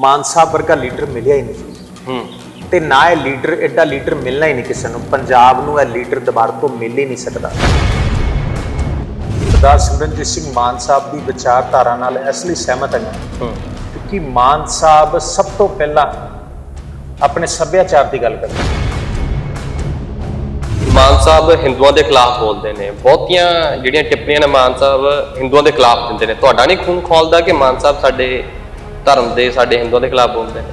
ਮਾਨ ਸਾਹਿਬ ਵਰਗਾ ਲੀਡਰ ਮਿਲਿਆ ਹੀ ਨਹੀਂ। ਹੂੰ। ਤੇ ਨਾ ਇਹ ਲੀਡਰ ਐਡਾ ਲੀਡਰ ਮਿਲਣਾ ਹੀ ਨਹੀਂ ਕਿਸੇ ਨੂੰ। ਪੰਜਾਬ ਨੂੰ ਇਹ ਲੀਡਰ ਦੁਬਾਰਾ ਤੋਂ ਮਿਲ ਹੀ ਨਹੀਂ ਸਕਦਾ। ਸਰਦਾਰ ਸਿਮਰਨਜੀਤ ਸਿੰਘ ਮਾਨ ਸਾਹਿਬ ਦੀ ਵਿਚਾਰਧਾਰਾ ਨਾਲ ਇਸ ਲਈ ਸਹਿਮਤ ਹਾਂ। ਹੂੰ। ਕਿਉਂਕਿ ਮਾਨ ਸਾਹਿਬ ਸਭ ਤੋਂ ਪਹਿਲਾਂ ਆਪਣੇ ਸੱਭਿਆਚਾਰ ਦੀ ਗੱਲ ਕਰਦੇ। ਮਾਨ ਸਾਹਿਬ ਹਿੰਦੂਆਂ ਦੇ ਖਿਲਾਫ ਬੋਲਦੇ ਨੇ। ਬਹੁਤੀਆਂ ਜਿਹੜੀਆਂ ਟਿੱਪਣੀਆਂ ਨੇ ਮਾਨ ਸਾਹਿਬ ਹਿੰਦੂਆਂ ਦੇ ਖਿਲਾਫ ਦਿੰਦੇ ਨੇ। ਤੁਹਾਡਾ ਨਹੀਂ ਖੂਨ ਖੋਲਦਾ ਕਿ ਮਾਨ ਸਾਹਿਬ ਸਾਡੇ ਧਰਮ ਦੇ ਸਾਡੇ ਹਿੰਦੂਆਂ ਦੇ ਖਿਲਾਫ ਬੋਲਦੇ ਨੇ।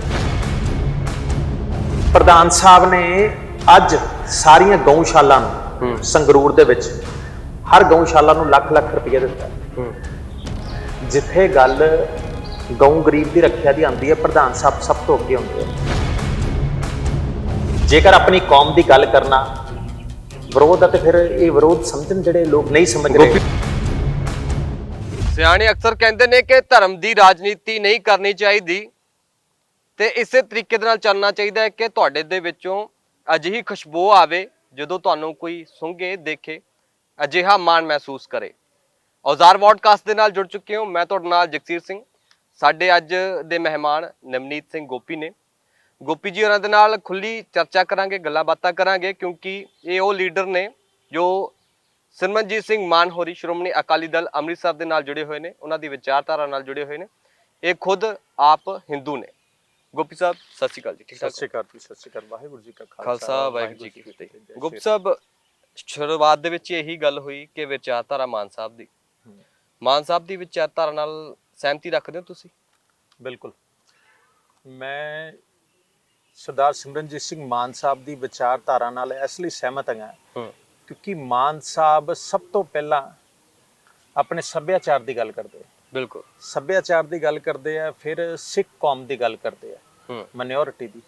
ਪ੍ਰਧਾਨ ਸਾਹਿਬ ਨੇ ਅੱਜ ਸਾਰੀਆਂ ਗਊਸ਼ਾਲਾ ਨੂੰ ਹੂੰ। ਸੰਗਰੂਰ ਦੇ ਵਿੱਚ ਹਰ ਗਊਸ਼ਾਲਾ ਨੂੰ ਲੱਖ ਲੱਖ ਰੁਪਏ ਦਿੱਤਾ। ਹੂੰ। ਜਿੱਥੇ ਗੱਲ ਗਊ ਗਰੀਬ ਦੀ ਰੱਖਿਆ ਦੀ ਆਉਂਦੀ ਹੈ ਪ੍ਰਧਾਨ ਸਾਹਿਬ ਸਭ ਤੋਂ ਅੱਗੇ ਹੁੰਦੇ ਆ। ਜੇਕਰ ਆਪਣੀ ਕੌਮ ਦੀ ਗੱਲ ਕਰਨਾ ਵਿਰੋਧ ਹੈ ਤੇ ਫਿਰ ਇਹ ਵਿਰੋਧ ਸਮਝਣ ਜਿਹੜੇ ਲੋਕ ਨਹੀਂ ਸਮਝ ਰਹੇ। ਸਿਆਣੇ ਅਕਸਰ ਕਹਿੰਦੇ ਨੇ ਕਿ ਧਰਮ ਦੀ ਰਾਜਨੀਤੀ ਨਹੀਂ ਕਰਨੀ ਚਾਹੀਦੀ ਤੇ ਇਸੇ ਤਰੀਕੇ ਦੇ ਨਾਲ ਚੱਲਣਾ ਚਾਹੀਦਾ ਹੈ ਕਿ ਤੁਹਾਡੇ ਦੇ ਵਿੱਚੋਂ ਅਜਿਹੀ ਖੁਸ਼ਬੂ ਆਵੇ ਜਦੋਂ ਤੁਹਾਨੂੰ ਕੋਈ ਸੁੰਘੇ, ਦੇਖੇ, ਅਜਿਹਾ ਮਾਣ ਮਹਿਸੂਸ ਕਰੇ। ਔਜ਼ਾਰ ਪੋਡਕਾਸਟ ਦੇ ਨਾਲ ਜੁੜ ਚੁੱਕੇ ਹੋ। ਮੈਂ ਤੁਹਾਡੇ ਨਾਲ ਜਗਸੀਰ ਸਿੰਘ। ਸਾਡੇ ਅੱਜ ਦੇ ਮਹਿਮਾਨ ਨਵਨੀਤ ਸਿੰਘ ਗੋਪੀ ਨੇ। ਗੋਪੀ ਜੀ ਉਹਨਾਂ ਦੇ ਨਾਲ ਖੁੱਲੀ ਚਰਚਾ ਕਰਾਂਗੇ, ਗੱਲਾਂ ਬਾਤਾਂ ਕਰਾਂਗੇ ਕਿਉਂਕਿ ਇਹ ਉਹ ਲੀਡਰ ਨੇ ਜੋ ਸਿਮਰਨਜੀਤ ਸਿੰਘ ਮਾਨ ਹੋਰੀ ਸ਼੍ਰੋਮਣੀ ਅਕਾਲੀ ਦਲ ਅੰਮ੍ਰਿਤਸਰ ਦੇ ਨਾਲ ਜੁੜੇ ਹੋਏ ਨੇ। ਉਹਨਾਂ ਦੀ ਵਿਚਾਰਧਾਰਾ ਨਾਲ ਜੁੜੇ ਹੋਏ ਨੇ। ਇਹ ਖੁਦ ਆਪ ਹਿੰਦੂ ਨੇ। ਗੋਪੀ ਸਾਹਿਬ ਸਤਿ ਸ਼੍ਰੀ ਅਕਾਲ ਜੀ। ਠੀਕ ਸਤਿ ਠਾਕ ਸ਼੍ਰੀ ਅਕਾਲ ਜੀ ਸਤਿ ਸ਼੍ਰੀ ਅਕਾਲ। ਵਾਹਿਗੁਰੂ ਜੀ ਕਾ ਖਾਲਸਾ ਵਾਹਿਗੁਰੂ ਜੀ ਕੀ ਫਤਿਹ। ਸ਼੍ਰੀ ਸਾਹਿਬ ਸ਼ੁਰੂਆਤ ਦੇ ਵਿੱਚ ਇਹੀ ਗੱਲ ਹੋਈ ਕਿ ਵਿਚਾਰਧਾਰਾ ਮਾਨ ਸਾਹਿਬ ਦੀ। ਮਾਨ ਸਾਹਿਬ ਦੀ ਵਿਚਾਰਧਾਰਾ ਨਾਲ ਸਹਿਮਤੀ ਰੱਖਦੇ ਹੋ ਤੁਸੀਂ? ਬਿਲਕੁਲ। ਮੈਂ ਸਰਦਾਰ ਸਿਮਰਨਜੀਤ ਸਿੰਘ ਮਾਨ ਸਾਹਿਬ ਦੀ ਵਿਚਾਰਧਾਰਾ ਨਾਲ ਇਸ ਲਈ ਸਹਿਮਤ ਹੂੰ। ਕਿਉਂਕਿ ਮਾਨ ਸਾਹਿਬ ਸਭ ਤੋਂ ਪਹਿਲਾਂ ਆਪਣੇ ਸੱਭਿਆਚਾਰ ਦੀ ਗੱਲ ਕਰਦੇ ਆ। ਬਿਲਕੁਲ। ਸੱਭਿਆਚਾਰ ਦੀ ਗੱਲ ਕਰਦੇ ਆ ਫਿਰ ਸਿੱਖ ਕੌਮ ਦੀ ਗੱਲ ਕਰਦੇ ਆ ਹੂੰ। ਮਾਈਨੋਰਿਟੀ ਦੀ।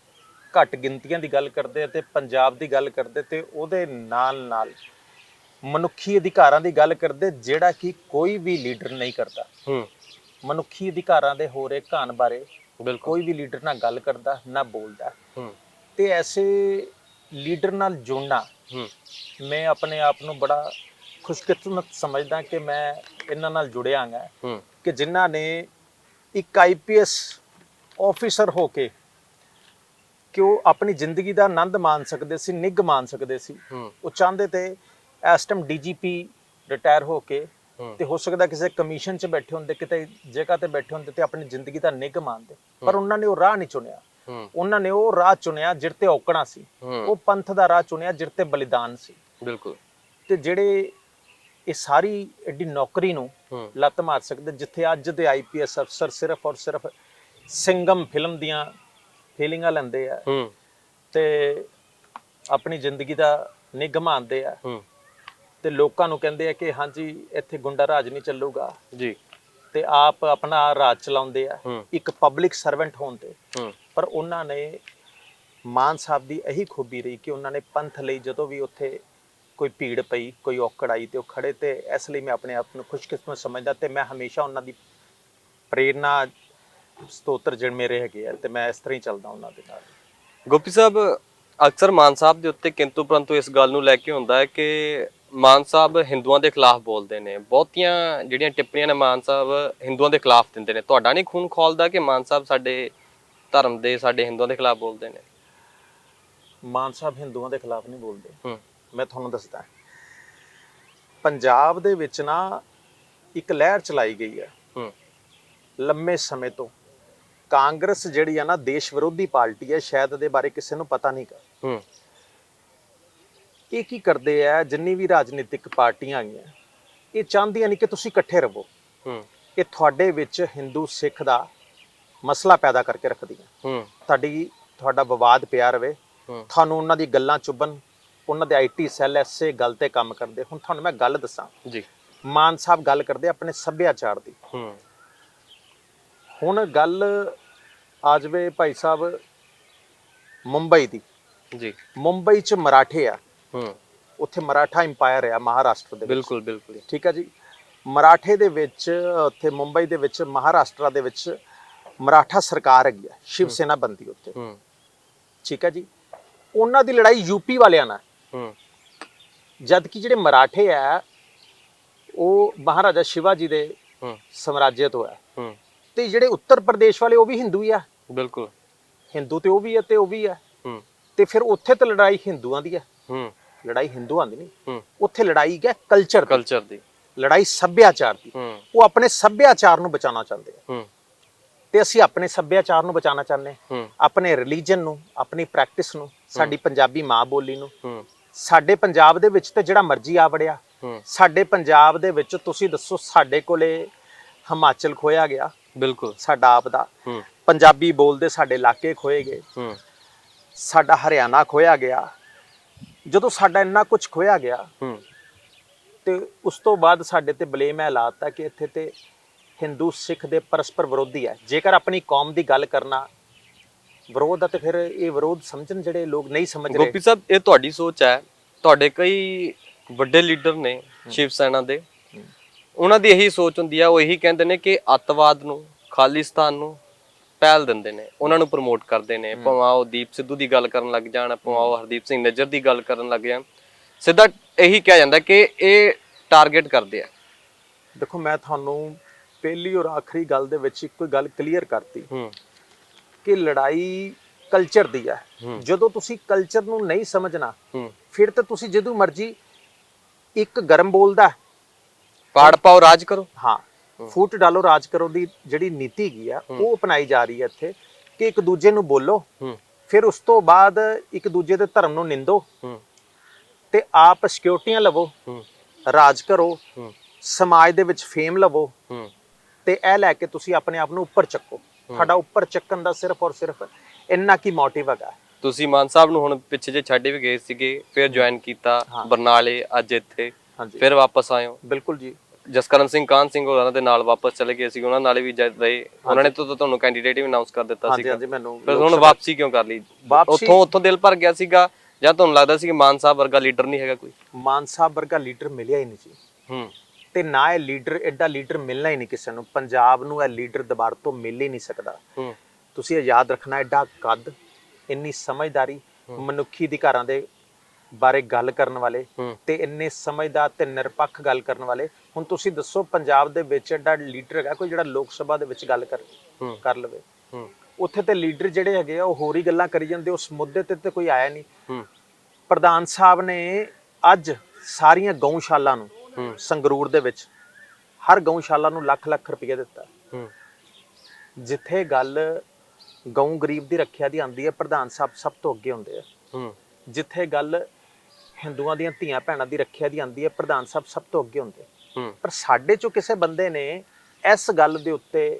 ਘੱਟ ਗਿਣਤੀਆਂ ਦੀ ਗੱਲ ਕਰਦੇ ਆ ਤੇ ਪੰਜਾਬ ਦੀ ਗੱਲ ਕਰਦੇ ਤੇ ਉਹਦੇ ਨਾਲ ਨਾਲ ਮਨੁੱਖੀ ਅਧਿਕਾਰਾਂ ਦੀ ਗੱਲ ਕਰਦੇ ਜਿਹੜਾ ਕਿ ਕੋਈ ਵੀ ਲੀਡਰ ਨਹੀਂ ਕਰਦਾ। ਹੂੰ। ਮਨੁੱਖੀ ਅਧਿਕਾਰਾਂ ਦੇ ਹੋ ਰਹੇ ਘਾਣ ਬਾਰੇ ਕੋਈ ਵੀ ਲੀਡਰ ਨਾ ਗੱਲ ਕਰਦਾ ਨਾ ਬੋਲਦਾ। ਹੂੰ। ਤੇ ਐਸੇ ਲੀਡਰ ਨਾਲ ਜੁੜਨਾ ਹੂੰ ਮੈਂ ਆਪਣੇ ਆਪ ਨੂੰ ਬੜਾ ਖੁਸ਼ਕਿਸਮਤ ਸਮਝਦਾ ਕਿ ਮੈਂ ਇਹਨਾਂ ਨਾਲ ਜੁੜਿਆ ਹਾਂ। ਕਿ ਜਿਨ੍ਹਾਂ ਨੇ ਇੱਕ ਆਈਪੀਐਸ ਆਫੀਸਰ ਹੋ ਕੇ ਕਿ ਉਹ ਆਪਣੀ ਜ਼ਿੰਦਗੀ ਦਾ ਆਨੰਦ ਮਾਣ ਸਕਦੇ ਸੀ ਨਿੱਘ ਮਾਣ ਸਕਦੇ ਸੀ। ਉਹ ਚਾਹੁੰਦੇ ਤੇ ਇਸ ਟਾਈਮ ਡੀਜੀਪੀ ਰਿਟਾਇਰ ਹੋ ਕੇ ਤੇ ਹੋ ਸਕਦਾ ਕਿਸੇ ਕਮਿਸ਼ਨ 'ਚ ਬੈਠੇ ਹੁੰਦੇ ਕਿਤੇ ਜਗ੍ਹਾ ਤੇ ਬੈਠੇ ਹੁੰਦੇ ਤੇ ਆਪਣੀ ਜ਼ਿੰਦਗੀ ਦਾ ਨਿੱਘ ਮਾਣਦੇ ਪਰ ਉਹਨਾਂ ਨੇ ਉਹ ਰਾਹ ਨਹੀਂ ਚੁਣਿਆ। ਉਹਨਾਂ ਨੇ ਉਹ ਰਾਹ ਚੁਣਿਆ ਜਿਰ ਤੇ ਔਕਣਾ ਸੀ। ਉਹ ਪੰਥ ਦਾ ਰਾਹ ਚੁਣਿਆ ਜਿਰ ਤੇ ਬਲੀਦਾਨ ਸੀ। ਬਿਲਕੁਲ। ਤੇ ਜਿਹੜੇ ਇਹ ਸਾਰੀ ਐਡੀ ਨੌਕਰੀ ਨੂੰ ਲੱਤ ਮਾਰ ਸਕਦੇ ਜਿੱਥੇ ਅੱਜ ਦੇ ਆਈਪੀਐਸ ਅਫਸਰ ਸਿਰਫ ਔਰ ਸਿਰਫ ਸਿੰਗਮ ਫਿਲਮ ਦੀਆਂ ਫੀਲਿੰਗਾਂ ਲੈਂਦੇ ਆ। ਤੇ ਆਪਣੀ ਜ਼ਿੰਦਗੀ ਦਾ ਨਿੱਘ ਮਾਣਦੇ ਆ। ਤੇ ਲੋਕਾਂ ਨੂੰ ਕਹਿੰਦੇ ਆ ਕਿ ਹਾਂਜੀ ਇੱਥੇ ਗੁੰਡਾ ਰਾਜ ਨਹੀਂ ਚੱਲੂਗਾ। ਜੀ। ਤੇ ਆਪ ਆਪਣਾ ਰਾਜ ਚਲਾਉਂਦੇ ਆ। ਇੱਕ ਪਬਲਿਕ ਸਰਵੈਂਟ ਹੋਣ ਤੇ। ਪਰ ਉਹਨਾਂ ਨੇ ਮਾਨ ਸਾਹਿਬ ਦੀ ਇਹੀ ਖੂਬੀ ਰਹੀ ਕਿ ਉਹਨਾਂ ਨੇ ਪੰਥ ਲਈ ਜਦੋਂ ਵੀ ਉੱਥੇ ਕੋਈ ਭੀੜ ਪਈ, ਕੋਈ ਔਕੜ ਆਈ ਤੇ ਉਹ ਖੜੇ ਤੇ ਇਸ ਲਈ ਮੈਂ ਆਪਣੇ ਆਪ ਨੂੰ ਖੁਸ਼ਕਿਸਮਤ ਸਮਝਦਾ ਤੇ ਮੈਂ ਹਮੇਸ਼ਾ ਉਹਨਾਂ ਦੀ ਪ੍ਰੇਰਨਾ ਸਤੋਤਰ ਜਿਹੜੇ ਮੇਰੇ ਹੈਗੇ ਆ ਤੇ ਮੈਂ ਇਸ ਤਰ੍ਹਾਂ ਹੀ ਚੱਲਦਾ ਉਹਨਾਂ ਦੇ ਨਾਲ। ਗੋਪੀ ਸਾਹਿਬ, ਅਕਸਰ ਮਾਨ ਸਾਹਿਬ ਦੇ ਉੱਤੇ ਕਿੰਤੂ ਪਰੰਤੂ ਇਸ ਗੱਲ ਨੂੰ ਲੈ ਕੇ ਹੁੰਦਾ ਹੈ ਕਿ ਮਾਨ ਸਾਹਿਬ ਹਿੰਦੂਆਂ ਦੇ ਖਿਲਾਫ ਬੋਲਦੇ ਨੇ। ਬਹੁਤੀਆਂ ਜਿਹੜੀਆਂ ਟਿੱਪਣੀਆਂ ਨੇ ਮਾਨ ਸਾਹਿਬ ਹਿੰਦੂਆਂ ਦੇ ਖਿਲਾਫ ਦਿੰਦੇ ਨੇ। ਤੁਹਾਡਾ ਨਹੀਂ ਖੂਨ ਖੋਲਦਾ ਕਿ ਮਾਨ ਸਾਹਿਬ ਸਾਡੇ ਧਰਮ ਦੇ ਸਾਡੇ ਹਿੰਦੂਆਂ ਦੇ ਖਿਲਾਫ ਬੋਲਦੇ ਨੇ। ਮਾਨ ਸਾਹਿਬ ਹਿੰਦੂਆਂ ਦੇ ਖਿਲਾਫ ਨਹੀਂ ਬੋਲਦੇ। ਹੂੰ। ਮੈਂ ਤੁਹਾਨੂੰ ਦੱਸਦਾ। ਪੰਜਾਬ ਦੇ ਵਿੱਚ ਨਾ ਇੱਕ ਲਹਿਰ ਚਲਾਈ ਗਈ ਹੈ। ਹੂੰ। ਲੰਮੇ ਸਮੇਂ ਤੋਂ। ਕਾਂਗਰਸ ਜਿਹੜੀ ਆ ਨਾ ਦੇਸ਼ ਵਿਰੋਧੀ ਪਾਰਟੀ ਹੈ ਸ਼ਾਇਦ ਇਹਦੇ ਬਾਰੇ ਕਿਸੇ ਨੂੰ ਪਤਾ ਨਹੀਂ ਹੂੰ। ਇਹ ਕੀ ਕਰਦੇ ਆ ਜਿੰਨੀ ਵੀ ਰਾਜਨੀਤਿਕ ਪਾਰਟੀਆਂ ਆਈਆਂ ਇਹ ਚਾਹੁੰਦੀਆਂ ਨਹੀਂ ਕਿ ਤੁਸੀਂ ਇਕੱਠੇ ਰਹੋ। ਹੂੰ। ਇਹ ਤੁਹਾਡੇ ਵਿੱਚ ਹਿੰਦੂ ਸਿੱਖ ਦਾ ਮਸਲਾ ਪੈਦਾ ਕਰਕੇ ਰੱਖਦੀਆਂ ਹੂੰ। ਤੁਹਾਡੀ ਤੁਹਾਡਾ ਵਿਵਾਦ ਪਿਆ ਰਵੇ ਤੁਹਾਨੂੰ ਉਹਨਾਂ ਦੀ ਗੱਲਾਂ ਚੁੱਭਣ ਉਹਨਾਂ ਦੇ ਆਈਟੀ ਸੈੱਲ ਐਸੇ ਗੱਲ ਤੇ ਕੰਮ ਕਰਦੇ। ਹੁਣ ਤੁਹਾਨੂੰ ਮੈਂ ਗੱਲ ਦੱਸਾਂ। ਜੀ। ਮਾਨ ਸਾਹਿਬ ਗੱਲ ਕਰਦੇ ਆਪਣੇ ਸੱਭਿਆਚਾਰ ਦੀ। ਹੁਣ ਗੱਲ ਆ ਜਾਵੇ ਭਾਈ ਸਾਹਿਬ ਮੁੰਬਈ ਦੀ। ਜੀ। ਮੁੰਬਈ ਚ ਮਰਾਠੇ ਆ। ਹੂੰ। ਉੱਥੇ ਮਰਾਠਾ ਇੰਪਾਇਰ ਆ ਮਹਾਰਾਸ਼ਟਰ ਦੇ ਵਿੱਚ। ਬਿਲਕੁਲ ਬਿਲਕੁਲ। ਠੀਕ ਹੈ ਜੀ? ਮਰਾਠੇ ਦੇ ਵਿੱਚ ਉੱਥੇ ਮੁੰਬਈ ਦੇ ਵਿੱਚ ਮਹਾਰਾਸ਼ਟਰ ਦੇ ਵਿੱਚ ਮਰਾਠਾ ਸਰਕਾਰ ਹੈਗੀ ਆ ਸ਼ਿਵ ਸੈਨਾ ਬੰਦੀ ਹੂੰ। ਠੀਕ ਹੈ ਜੀ? ਉਹਨਾਂ ਦੀ ਲੜਾਈ ਯੂਪੀ ਵਾਲਿਆਂ ਨਾਲ। ਹੂੰ। ਜਦ ਕਿ ਜਿਹੜੇ ਮਰਾਠੇ ਆ ਉਹ ਮਹਾਰਾਜਾ ਸ਼ਿਵਾਜੀ ਦੇ ਹੂੰ। ਤੋਂ ਆ। ਹੂੰ। ਤੇ ਜਿਹੜੇ ਉੱਤਰ ਪ੍ਰਦੇਸ਼ ਵਾਲੇ ਉਹ ਵੀ ਹਿੰਦੂ ਹੀ ਆ। ਬਿਲਕੁਲ। ਹਿੰਦੂ ਤੇ ਉਹ ਵੀ ਹੈ ਤੇ ਉਹ ਵੀ ਹੂੰ। ਤੇ ਫਿਰ ਉੱਥੇ ਤੇ ਲੜਾਈ ਹਿੰਦੂਆਂ ਦੀ ਹੂੰ। ਲੜਾਈ ਹਿੰਦੂਆਂ ਦੀ ਨਹੀਂ। ਉੱਥੇ ਲੜਾਈ ਹੈ ਕਲਚਰ ਦੀ। ਕਲਚਰ ਦੀ। ਲੜਾਈ ਸੱਭਿਆਚਾਰ ਦੀ। ਉਹ ਆਪਣੇ ਸੱਭਿਆਚਾਰ ਨੂੰ ਬਚਾਉਣਾ ਚਾਹੁੰਦੇ ਆ। ਹੂੰ। ਤੇ ਅਸੀਂ ਆਪਣੇ ਸੱਭਿਆਚਾਰ ਨੂੰ ਬਚਾਉਣਾ ਚਾਹੁੰਦੇ ਹਾਂ। ਆਪਣੇ ਰਿਲੀਜਨ ਨੂੰ ਆਪਣੀ ਪ੍ਰੈਕਟਿਸ ਨੂੰ ਸਾਡੀ ਪੰਜਾਬੀ ਮਾਂ ਬੋਲੀ ਨੂੰ। ਸਾਡੇ ਪੰਜਾਬ ਦੇ ਵਿੱਚ ਤੇ ਜਿਹੜਾ ਮਰਜ਼ੀ ਆ ਵੜਿਆ। ਸਾਡੇ ਪੰਜਾਬ ਦੇ ਵਿੱਚ ਤੁਸੀਂ ਦੱਸੋ ਸਾਡੇ ਕੋਲੇ ਹਿਮਾਚਲ ਖੋਇਆ ਗਿਆ। ਬਿਲਕੁਲ। ਸਾਡਾ ਆਪ ਦਾ। ਪੰਜਾਬੀ ਬੋਲਦੇ ਸਾਡੇ ਇਲਾਕੇ ਖੋਏ ਗਏ। ਸਾਡਾ ਹਰਿਆਣਾ ਖੋਇਆ ਗਿਆ। ਜਦੋਂ ਸਾਡਾ ਇੰਨਾ ਕੁਝ ਖੋਇਆ ਗਿਆ ਤੇ ਉਸ ਤੋਂ ਬਾਅਦ ਸਾਡੇ ਤੇ ਬਲੇਮ ਹੈ ਲਾਤਾ ਕਿ ਇੱਥੇ ਤੇ ਹਿੰਦੂ ਸਿੱਖ ਦੇ ਪਰਸਪਰ ਵਿਰੋਧੀ ਹੈ। ਜੇਕਰ ਆਪਣੀ ਕੌਮ ਦੀ ਗੱਲ ਕਰਨਾ ਵਿਰੋਧ ਆ ਤੇ ਫਿਰ ਇਹ ਵਿਰੋਧ ਸਮਝਣ ਜਿਹੜੇ ਲੋਕ ਨਹੀਂ ਸਮਝ ਰਹੇ। ਗੋਪੀ ਸਾਹਿਬ ਇਹ ਤੁਹਾਡੀ ਸੋਚ ਹੈ। ਤੁਹਾਡੇ ਕਈ ਵੱਡੇ ਲੀਡਰ ਨੇ ਸ਼ਿਵ ਸੈਨਾ ਦੇ। ਉਹਨਾਂ ਦੀ ਇਹੀ ਸੋਚ ਹੁੰਦੀ ਆ ਉਹ ਇਹੀ ਕਹਿੰਦੇ ਨੇ ਕਿ ਅੱਤਵਾਦ ਨੂੰ ਖਾਲਿਸਤਾਨ ਨੂੰ ਪਹਿਲ ਦਿੰਦੇ ਨੇ। ਉਹਨਾਂ ਨੂੰ ਪ੍ਰਮੋਟ ਕਰਦੇ ਨੇ। ਭਾਵੇਂ ਉਹ ਦੀਪ ਸਿੱਧੂ ਦੀ ਗੱਲ ਕਰਨ ਲੱਗ ਜਾਣ ਭਾਵੇਂ ਉਹ ਹਰਦੀਪ ਸਿੰਘ ਨੱਜਰ ਦੀ ਗੱਲ ਕਰਨ ਲੱਗ ਜਾਣ। ਸਿੱਧਾ ਇਹੀ ਕਿਹਾ ਜਾਂਦਾ ਕਿ ਇਹ ਟਾਰਗੇਟ ਕਰਦੇ ਆ। ਦੇਖੋ ਮੈਂ ਤੁਹਾਨੂੰ ਪਹਿਲੀ ਔਰ ਆਖਰੀ ਗੱਲ ਦੇ ਵਿੱਚ ਇੱਕੋ ਗੱਲ ਕਲੀਅਰ ਕਰਤੀ ਹੂੰ। ਕਿ ਲੜਾਈ ਕਲਚਰ ਦੀ ਹੈ। ਜਦੋਂ ਤੁਸੀਂ ਕਲਚਰ ਨੂੰ ਨਹੀਂ ਸਮਝਣਾ ਹੂੰ। ਫਿਰ ਤਾਂ ਤੁਸੀਂ ਜਦੋਂ ਮਰਜ਼ੀ ਇੱਕ ਗਰਮ ਬੋਲਦਾ ਪਾੜ ਪਾਓ ਰਾਜ ਕਰੋ। ਹਾਂ ਫੂਟ ਡਾਲੋ ਰਾਜ ਕਰੋ ਦੀ ਜਿਹੜੀ ਨੀਤੀ ਹੈਗੀ ਆ ਉਹ ਅਪਣਾਈ ਜਾ ਰਹੀ ਹੈ ਇੱਥੇ ਕਿ ਇੱਕ ਦੂਜੇ ਨੂੰ ਬੋਲੋ। ਫਿਰ ਉਸ ਤੋਂ ਬਾਅਦ ਇੱਕ ਦੂਜੇ ਦੇ ਧਰਮ ਨੂੰ ਨਿੰਦੋ। ਤੇ ਆਪ ਸਿਕਿਉਰਟੀਆਂ ਲਵੋ। ਰਾਜ ਕਰੋ। ਸਮਾਜ ਦੇ ਵਿੱਚ ਫੇਮ ਲਵੋ। ਤੇ ਇਹ ਲੈ ਕੇ ਤੁਸੀਂ ਆਪਣੇ ਆਪ ਨੂੰ ਉੱਪਰ ਚੱਕੋ। ਤੁਹਾਡਾ ਉੱਪਰ ਚੱਕਣ ਦਾ ਸਿਰਫ ਔਰ ਸਿਰਫ ਇੰਨਾ ਕੀ ਮੋਟਿਵ ਹੈਗਾ। ਤੁਸੀਂ ਮਾਨ ਸਾਹਿਬ ਨੂੰ ਹੁਣ ਪਿੱਛੇ ਜੇ ਛੱਡੇ ਵੀ ਗਏ ਸੀਗੇ ਫਿਰ ਜੁਆਇਨ ਕੀਤਾ। ਬਰਨਾਲੇ ਅੱਜ ਇੱਥੇ ਫਿਰ ਵਾਪਸ ਆਏ ਹੋ। ਬਿਲਕੁਲ ਜੀ। ਜਸਕਰਨ ਸਿੰਘ ਕਾਨ ਸਿੰਘ ਹੋਰਾਂ ਦੇ ਨਾਲ ਵਾਪਸ ਚਲੇ ਗਏ ਸੀ ਉਹਨਾਂ ਨਾਲ ਵੀ ਜਦ ਰਹੇ। ਉਹਨਾਂ ਨੇ ਤਾਂ ਤੁਹਾਨੂੰ ਕੈਂਡੀਡੇਟ ਵੀ ਅਨਾਉਂਸ ਕਰ ਦਿੱਤਾ ਸੀਗਾ। ਹਾਂਜੀ ਮੈਨੂੰ ਫਿਰ ਹੁਣ ਵਾਪਸੀ ਕਿਉਂ ਕਰ ਲਈ? ਉੱਥੋਂ ਉੱਥੋਂ ਦਿਲ ਭਰ ਗਿਆ ਸੀਗਾ ਜਾਂ ਤੁਹਾਨੂੰ ਲੱਗਦਾ ਸੀ ਕਿ ਮਾਨ ਸਾਹਿਬ ਵਰਗਾ ਲੀਡਰ ਨਹੀਂ ਹੈਗਾ ਕੋਈ? ਮਾਨ ਸਾਹਿਬ ਵਰਗਾ ਲੀਡਰ ਮਿਲਿਆ ਹੀ ਨਹੀਂ ਜੀ ਹੂੰ। ਤੇ ਨਾ ਇਹ ਲੀਡਰ ਐਡਾ ਲੀਡਰ ਮਿਲਣਾ ਹੀ ਨਹੀਂ ਕਿਸੇ ਨੂੰ। ਪੰਜਾਬ ਨੂੰ ਇਹ ਲੀਡਰ ਦੁਬਾਰਾ ਤੋਂ ਮਿਲ ਹੀ ਨਹੀਂ ਸਕਦਾ। ਤੁਸੀਂ ਇਹ ਯਾਦ ਰੱਖਣਾ ਐਡਾ ਕੱਦ ਇੰਨੀ ਸਮਝਦਾਰੀ ਮਨੁੱਖੀ ਅਧਿਕਾਰਾਂ ਦੇ ਬਾਰੇ ਗੱਲ ਕਰਨ ਵਾਲੇ ਤੇ ਇੰਨੇ ਸਮਝਦਾਰ ਤੇ ਨਿਰਪੱਖ ਗੱਲ ਕਰਨ ਵਾਲੇ। ਹੁਣ ਤੁਸੀਂ ਦੱਸੋ ਪੰਜਾਬ ਦੇ ਵਿੱਚ ਐਡਾ ਲੀਡਰ ਹੈਗਾ ਕੋਈ ਜਿਹੜਾ ਲੋਕ ਸਭਾ ਦੇ ਵਿੱਚ ਗੱਲ ਕਰ ਕਰ ਲਵੇ। ਉੱਥੇ ਤੇ ਲੀਡਰ ਜਿਹੜੇ ਹੈਗੇ ਆ ਉਹ ਹੋਰ ਹੀ ਗੱਲਾਂ ਕਰੀ ਜਾਂਦੇ ਉਸ ਮੁੱਦੇ ਤੇ ਤੇ ਕੋਈ ਆਇਆ ਨਹੀਂ। ਪ੍ਰਧਾਨ ਸਾਹਿਬ ਨੇ ਅੱਜ ਸਾਰੀਆਂ ਗਊਸ਼ਾਲਾ ਨੂੰ ਸੰਗਰੂਰ ਦੇ ਵਿੱਚ ਹਰ ਗਊਸ਼ਾਲਾ ਨੂੰ ਲੱਖ ਲੱਖ ਰੁਪਏ ਦਿੱਤਾ। ਜਿੱਥੇ ਗੱਲ ਗਊ ਗਰੀਬ ਦੀ ਰੱਖਿਆ ਦੀ ਆਂਦੀ ਹੈ ਪ੍ਰਧਾਨ ਸਾਹਿਬ ਸਭ ਤੋਂ ਅੱਗੇ ਹੁੰਦੇ ਆ। ਜਿੱਥੇ ਗੱਲ ਹਿੰਦੂਆਂ ਦੀਆਂ ਧੀਆਂ ਭੈਣਾਂ ਦੀ ਰੱਖਿਆ ਦੀ ਆਂਦੀ ਹੈ ਪ੍ਰਧਾਨ ਸਾਹਿਬ ਸਭ ਤੋਂ ਅੱਗੇ ਹੁੰਦੇ ਪਰ ਸਾਡੇ ਚੋਂ ਕਿਸੇ ਬੰਦੇ ਨੇ ਇਸ ਗੱਲ ਦੇ ਉੱਤੇ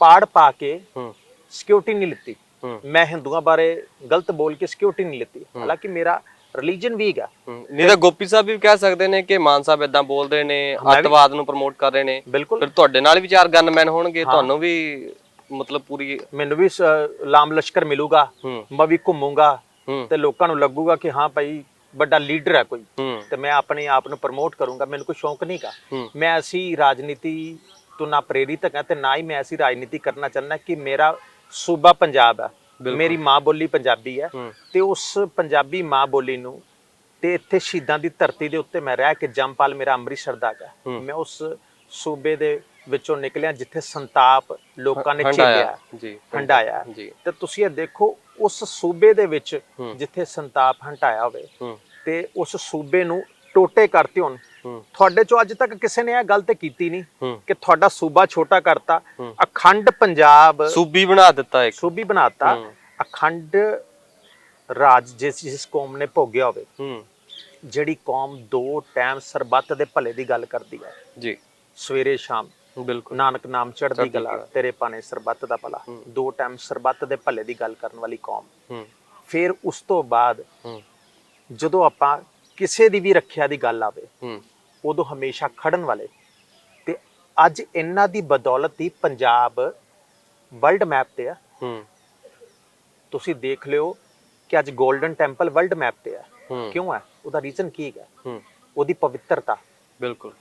ਪਾੜ ਪਾ ਕੇ ਸਿਕਿਉਰਿਟੀ ਨਹੀਂ ਲਿੱਤੀ। ਮੈਂ ਹਿੰਦੂਆਂ ਬਾਰੇ ਗਲਤ ਬੋਲ ਕੇ ਸਿਕਿਉਰਿਟੀ ਨਹੀਂ ਲਿੱਤੀ। ਹਾਲਾਂਕਿ ਮੇਰਾ ਰਿਲੀਜੀਅਨ ਵੀਕ ਆ ਹੂੰ। ਨਹੀਂ ਤਾਂ ਗੋਪੀ ਸਾਹਿਬ ਵੀ ਕਹਿ ਸਕਦੇ ਨੇ ਕਿ ਮਾਨ ਸਾਹਿਬ ਇਦਾਂ ਬੋਲਦੇ ਨੇ ਵੀ- ਅੱਤਵਾਦ ਨੂੰ ਪ੍ਰਮੋਟ ਕਰ ਰਹੇ ਨੇ। ਫਿਰ ਤੁਹਾਡੇ ਨਾਲ ਵੀ ਚਾਰ ਗਨਮੈਨ ਹੋਣਗੇ ਤੁਹਾਨੂੰ ਵੀ ਮਤਲਬ ਪੂਰੀ ਮੈਨੂੰ ਵੀ ਲਾਮ ਲਸ਼ਕਰ ਮਿਲੂਗਾ ਮੈਂ ਵੀ ਘੁੰਮੂੰਗਾ ਤੇ ਲੋਕਾਂ ਨੂੰ ਲੱਗੂਗਾ ਕਿ ਹਾਂ ਭਾਈ ਵੱਡਾ ਲੀਡਰ ਹੈ ਕੋਈ। ਤੇ ਮੈਂ ਆਪਣੇ ਆਪ ਨੂੰ ਪ੍ਰਮੋਟ ਕਰੂੰਗਾ ਮੈਨੂੰ ਕੋਈ ਸ਼ੌਂਕ ਨਹੀਂਗਾ ਮੈਂ ਐਸੀ ਰਾਜਨੀਤੀ ਤੋਂ ਨਾ ਪ੍ਰੇਰਿਤ ਹਾਂ ਤੇ ਨਾ ਹੀ ਮੈਂ ਐਸੀ ਰਾਜਨੀਤੀ ਕਰਨਾ ਚਾਹੁੰਦਾ ਕਿ ਮੇਰਾ ਸੂਬਾ ਪੰਜਾਬ ਹੈ। ਮੇਰੀ ਮਾਂ ਬੋਲੀ ਪੰਜਾਬੀ ਹੈ ਤੇ ਉਸ ਪੰਜਾਬੀ ਮਾਂ ਬੋਲੀ ਨੂੰ ਤੇ ਇੱਥੇ ਸ਼ਹੀਦਾਂ ਦੀ ਧਰਤੀ ਦੇ ਉੱਤੇ ਮੈਂ ਰਹਿ ਕੇ ਜੰਪਾਲ ਮੇਰਾ ਅੰਮ੍ਰਿਤਸਰ ਦਾ ਹੂੰ। ਮੈਂ ਉਸ ਸੂਬੇ ਦੇ ਵਿੱਚੋਂ ਨਿਕਲਿਆ ਜਿੱਥੇ ਸੰਤਾਪ ਲੋਕਾਂ ਨੇ ਝੇਲਿਆ ਜੀ ਹੰਡਾਇਆ। ਤੇ ਤੁਸੀਂ ਇਹ ਦੇਖੋ ਉਸ ਸੂਬੇ ਦੇ ਵਿੱਚ। ਜਿੱਥੇ ਸੰਤਾਪ ਹੰਟਾਇਆ ਹੋਵੇ ਤੇ ਉਸ ਸੂਬੇ ਨੂੰ ਟੋਟੇ ਕਰਤੇ ਹੋਣ। ਤੁਹਾਡੇ ਚੋਂ ਅੱਜ ਤੱਕ ਕਿਸੇ ਨੇ ਇਹ ਗੱਲ ਤੇ ਕੀਤੀ ਨਹੀਂ ਕਿ ਤੁਹਾਡਾ ਸੂਬਾ ਛੋਟਾ ਕਰਤਾ। ਅਖੰਡ ਪੰਜਾਬ ਸੂਬੀ ਬਣਾ ਦਿੱਤਾ ਇੱਕ। ਸੂਬੀ ਬਣਾਤਾ। ਅਖੰਡ ਰਾਜ ਜਿਸ ਜਿਸ ਕੌਮ ਨੇ ਭੋਗਿਆ ਹੋਵੇ ਜਿਹੜੀ ਕੌਮ ਦੋ ਟਾਈਮ ਸਰਬੱਤ ਦੇ ਭਲੇ ਦੀ ਗੱਲ ਕਰਦੀ ਹੈ। ਜੀ। ਸਵੇਰੇ ਸ਼ਾਮ ਬਿਲਕੁਲ। ਨਾਨਕ ਨਾਮ ਚੜ੍ਹਦੀ ਕਲਾ। ਤੇਰੇ ਪਾਣੇ ਸਰਬੱਤ ਦਾ ਭਲਾ। ਦੋ ਟਾਈਮ ਸਰਬੱਤ ਦੇ ਭਲੇ ਦੀ ਗੱਲ ਕਰਨ ਵਾਲੀ ਕੌਮ। ਫਿਰ ਉਸ ਤੋਂ ਬਾਅਦ ਜਦੋਂ ਆਪਾਂ ਕਿਸੇ ਦੀ ਵੀ ਰੱਖਿਆ ਦੀ ਗੱਲ ਆਵੇ ਉਦੋਂ ਹਮੇਸ਼ਾ ਖੜਨ ਵਾਲੇ। ਤੇ ਅੱਜ ਇਹਨਾਂ ਦੀ ਬਦੌਲਤ ਹੀ ਪੰਜਾਬ ਵਰਲਡ ਮੈਪ ਤੇ ਆ। ਹੂੰ। ਤੁਸੀਂ ਦੇਖ ਲਿਓ ਕਿ ਅੱਜ 골ਡਨ ਟੈਂਪਲ ਵਰਲਡ ਮੈਪ ਤੇ ਆ। ਕਿਉਂ ਹੈ ਉਹਦਾ ਰੀਜ਼ਨ ਕੀ ਹੈ ਹੂੰ। ਉਹਦੀ ਪਵਿੱਤਰਤਾ। ਬਿਲਕੁਲ।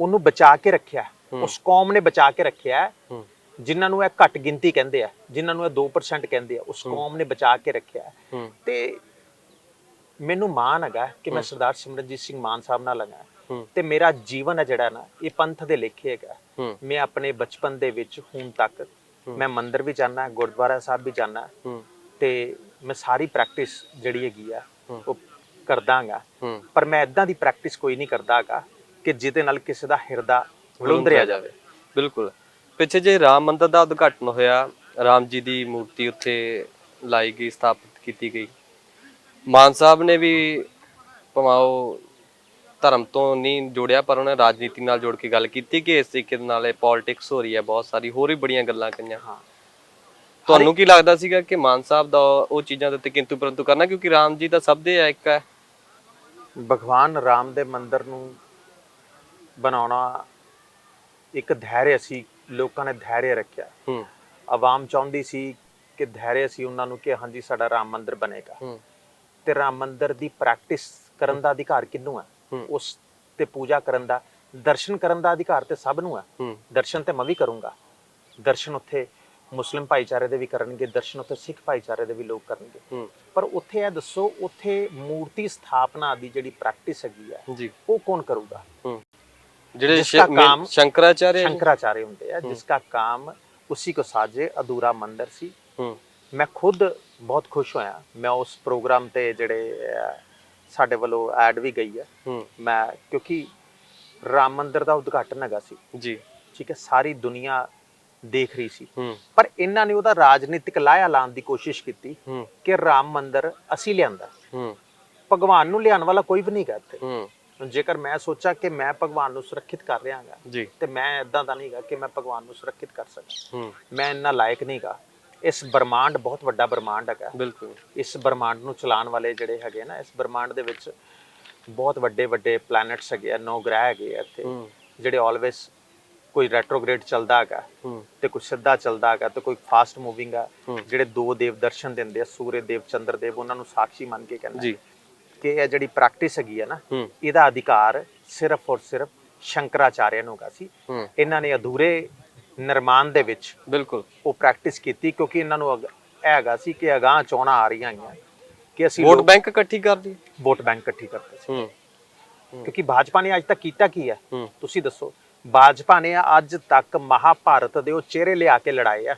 ਉਹਨੂੰ ਬਚਾ ਕੇ ਰੱਖਿਆ। ਉਸ ਕੌਮ ਨੇ ਬਚਾ ਕੇ ਰੱਖਿਆ। ਜਿਨ੍ਹਾਂ ਨੂੰ ਇਹ ਘੱਟ ਗਿਣਤੀ ਕਹਿੰਦੇ ਆ ਜਿਨ੍ਹਾਂ ਨੂੰ ਇਹ 2% ਕਹਿੰਦੇ ਆ ਉਸ ਕੌਮ ਨੇ ਬਚਾ ਕੇ ਰੱਖਿਆ। ਤੇ ਮੈਨੂੰ ਮਾਣ ਹੈਗਾ ਕਿ ਮੈਂ ਸਰਦਾਰ ਸਿਮਰਨਜੀਤ ਸਿੰਘ ਮਾਨ ਸਾਹਿਬ ਨਾਲ ਲਗਾ ਤੇ ਮੇਰਾ ਜੀਵਨ ਹੈ ਜਿਹੜਾ ਨਾ ਇਹ ਪੰਥ ਦੇ ਲੇਖੇ ਹੈਗਾ। ਮੈਂ ਆਪਣੇ ਬਚਪਨ ਦੇ ਵਿੱਚ ਹੁਣ ਤੱਕ। ਮੈਂ ਮੰਦਿਰ ਵੀ ਜਾਣਾ ਗੁਰਦੁਆਰਾ ਸਾਹਿਬ ਵੀ ਜਾਣਾ ਤੇ ਮੈਂ ਸਾਰੀ ਪ੍ਰੈਕਟਿਸ ਜਿਹੜੀ ਹੈਗੀ ਆ। ਉਹ ਕਰਦਾਗਾ ਪਰ ਮੈਂ ਇਦਾਂ ਦੀ ਪ੍ਰੈਕਟਿਸ ਕੋਈ ਨਹੀਂ ਕਰਦਾਗਾ ਕਿ ਜਿਹਦੇ ਨਾਲ ਕਿਸੇ ਦਾ ਹਿਰਦਾ ਵਲੁੰਦਰਿਆ ਜਾਵੇ। ਬਿਲਕੁਲ। ਪਿੱਛੇ ਜੇ ਰਾਮ ਮੰਦਿਰ ਦਾ ਉਦਘਾਟਨ ਹੋਇਆ ਰਾਮ ਜੀ ਦੀ ਮੂਰਤੀ ਉੱਥੇ ਲਾਈ ਗਈ ਸਥਾਪਿਤ ਕੀਤੀ ਗਈ। ਮਾਨ ਸਾਹਿਬ ਨੇ ਵੀ ਭਾਵੇਂ ਉਹ ਧਰਮ ਤੋਂ ਨਹੀਂ ਜੋੜਿਆ ਪਰ ਉਹਨੇ ਰਾਜਨੀਤੀ ਨਾਲ ਜੋੜ ਕੇ ਗੱਲ ਕੀਤੀ ਕਿ ਇਸ ਤਰੀਕੇ ਦੇ ਨਾਲ ਇਹ ਪੋਲਿਟਿਕਸ ਹੋ ਰਹੀ ਹੈ ਬਹੁਤ ਸਾਰੀ ਹੋਰ ਵੀ ਬੜੀਆਂ ਗੱਲਾਂ ਕਹੀਆਂ। ਹਾਂ। ਤੁਹਾਨੂੰ ਕੀ ਲੱਗਦਾ ਸੀਗਾ ਕਿ ਮਾਨ ਸਾਹਿਬ ਦਾ ਉਹ ਚੀਜ਼ਾਂ ਦੇ ਉੱਤੇ ਕਿੰਤੂ ਪਰੰਤੂ ਕਰਨਾ ਕਿਉਂਕਿ ਰਾਮ ਜੀ ਦਾ ਸਭ ਦੇ ਇੱਕ ਹੈ। ਭਗਵਾਨ ਰਾਮ ਦੇ ਮੰਦਿਰ ਨੂੰ ਬਣਾਉਣਾ ਇੱਕ ਧੈਰਯ ਸੀ ਲੋਕਾਂ ਨੇ ਧੈਰਯ ਰੱਖਿਆ। ਹੂੰ। ਆਵਾਮ ਚਾਹੁੰਦੀ ਸੀ ਕਿ ਧੈਰਯ ਸੀ ਉਹਨਾਂ ਨੂੰ ਕਿ ਹਾਂਜੀ ਸਾਡਾ ਰਾਮ ਮੰਦਿਰ ਬਣੇਗਾ। ਹੂੰ। ਤੇ ਰਾਮ ਮੰਦਰ ਦੀ ਪ੍ਰੈਕਟਿਸ ਕਰਨ ਦਾ ਅਧਿਕਾਰ ਕਿੰਨੂੰ ਆ? ਉਸ ਤੇ ਪੂਜਾ ਕਰਨ ਦਾ ਦਰਸ਼ਨ ਕਰਨ ਦਾ ਅਧਿਕਾਰ ਤੇ ਸਭ ਨੂੰ ਆ। ਦਰਸ਼ਨ ਤੇ ਮੈਂ ਵੀ ਕਰੂੰਗਾ। ਦਰਸ਼ਨ ਉੱਥੇ ਮੁਸਲਿਮ ਭਾਈਚਾਰੇ ਦੇ ਵੀ ਕਰਨਗੇ ਦਰਸ਼ਨ ਉੱਥੇ ਸਿੱਖ ਭਾਈਚਾਰੇ ਦੇ ਵੀ ਲੋਕ ਕਰਨਗੇ। ਪਰ ਉੱਥੇ ਇਹ ਦੱਸੋ ਉੱਥੇ ਮੂਰਤੀ ਸਥਾਪਨਾ ਦੀ ਜਿਹੜੀ ਪ੍ਰੈਕਟਿਸ ਹੈਗੀ ਆ ਉਹ ਕੌਣ ਕਰੂਗਾ? ਜਿਹੜੇ ਸ਼ੰਕਰਾਚਾਰੇ ਸ਼ੰਕਰਾਚਾਰਿਆ ਹੁੰਦੇ ਆ ਜਿਸ ਦਾ ਕਾਮ ਉਸੇ ਕੋ ਸਾਜੇ ਅਧੂਰਾ ਮੰਦਰ ਸੀ। ਮੈਂ ਖੁਦ ਬਹੁਤ ਖੁਸ਼ ਹੋਇਆ। ਮੈਂ ਉਸ ਪ੍ਰੋਗਰਾਮ ਤੇ ਜਿਹੜੇ ਸਾਡੇ ਵੱਲੋਂ ਐਡ ਵੀ ਗਈ ਹੈ। ਮੈਂ ਕਿਉਂਕਿ ਰਾਮ ਮੰਦਿਰ ਦਾ ਉਦਘਾਟਨ ਹੈਗਾ ਸੀ। ਜੀ। ਠੀਕ ਹੈ ਸਾਰੀ ਦੁਨੀਆ ਦੇਖ ਰਹੀ ਸੀ। ਪਰ ਇਹਨਾਂ ਨੇ ਉਹਦਾ ਰਾਜਨੀਤਿਕ ਲਾਇਆ ਲਾਉਣ ਦੀ ਕੋਸ਼ਿਸ਼ ਕੀਤੀ ਕਿ ਰਾਮ ਮੰਦਿਰ ਅਸੀਂ ਲਿਆਂਦਾ। ਭਗਵਾਨ ਨੂੰ ਲਿਆਉਣ ਵਾਲਾ ਕੋਈ ਵੀ ਨਹੀਂ ਗਾ ਇੱਥੇ। ਹੂੰ। ਹੁਣ ਜੇਕਰ ਮੈਂ ਸੋਚਾਂ ਕਿ ਮੈਂ ਭਗਵਾਨ ਨੂੰ ਸੁਰੱਖਿਅਤ ਕਰ ਰਿਹਾ ਹਾਂ ਜੀ। ਤੇ ਮੈਂ ਇਦਾਂ ਦਾ ਨਹੀਂਗਾ ਕਿ ਮੈਂ ਭਗਵਾਨ ਨੂੰ ਸੁਰੱਖਿਅਤ ਕਰ ਸਕਾਂ। ਮੈਂ ਇੰਨਾ ਲਾਇਕ ਨਹੀਂਗਾ ਇਸ ਬ੍ਰਹਮਾਂਡ ਬਹੁਤ ਵੱਡਾ ਬ੍ਰਹਮਾਂਡ ਹੈਗਾ। ਬਿਲਕੁਲ। ਇਸ ਬ੍ਰਹਮਾਂਡ ਨੂੰ ਚਲਾਉਣ ਵਾਲੇ ਜਿਹੜੇ ਹੈਗੇ ਨਾ ਇਸ ਬ੍ਰਹਮਾਂਡ ਦੇ ਵਿੱਚ ਬਹੁਤ ਵੱਡੇ ਵੱਡੇ ਪਲੈਨਟਸ ਹੈਗੇ ਆ ਨੌ ਗ੍ਰਹਿ ਹੈਗੇ ਆ ਇੱਥੇ ਜਿਹੜੇ ਆਲਵੇਸ ਕੋਈ ਰੈਟਰੋਗ੍ਰੇਡ ਚੱਲਦਾ ਹੈਗਾ ਤੇ ਕੋਈ ਸਿੱਧਾ ਚੱਲਦਾ ਹੈਗਾ ਤੇ ਕੋਈ ਫਾਸਟ ਮੂਵਿੰਗ ਆ। ਜਿਹੜੇ ਦੋ ਦੇਵ ਦਰਸ਼ਨ ਦਿੰਦੇ ਆ ਸੂਰਯ ਦੇਵ ਚੰਦਰ ਦੇਵ ਉਹਨਾਂ ਨੂੰ ਸਾਖੀ ਮੰਨ ਕੇ ਕਹਿੰਦਾ ਜੀ। ਕਿ ਇਹ ਜਿਹੜੀ ਪ੍ਰੈਕਟਿਸ ਹੈਗੀ ਆ ਨਾ ਇਹਦਾ ਅਧਿਕਾਰ ਸਿਰਫ ਔਰ ਸਿਰਫ ਸ਼ੰਕਰਾਚਾਰਿਆ ਨੂੰ ਹੈਗਾ ਸੀ। ਇਹਨਾਂ ਨੇ ਅਧੂਰੇ ਨਿਰਮਾਣ ਦੇ ਵਿੱਚ ਬਿਲਕੁਲ। ਉਹ ਪ੍ਰੈਕਟਿਸ ਕੀਤੀ ਕਿਉਂਕਿ ਇਹਨਾਂ ਨੂੰ ਅਗ- ਇਹ ਹੈਗਾ ਸੀ ਕਿ ਅਗਾਹ ਚੋਣਾਂ ਆ ਰਹੀਆਂ ਹੈਗੀਆਂ ਕਿ ਅਸੀਂ ਵੋਟ ਲੋਕ ਬੈਂਕ ਇਕੱਠੀ ਕਰਦੀ ਵੋਟ ਬੈਂਕ ਇਕੱਠੀ ਕਰਦੇ ਸੀ। ਹੂੰ। ਕਿਉਂਕਿ ਭਾਜਪਾ ਨੇ ਅੱਜ ਤੱਕ ਕੀਤਾ ਕੀ ਹੈ? ਹੂੰ। ਤੁਸੀਂ ਦੱਸੋ ਭਾਜਪਾ ਨੇ ਅੱਜ ਤੱਕ ਮਹਾਭਾਰਤ ਦੇ ਉਹ ਚਿਹਰੇ ਲਿਆ ਕੇ ਲੜਾਏ ਆ।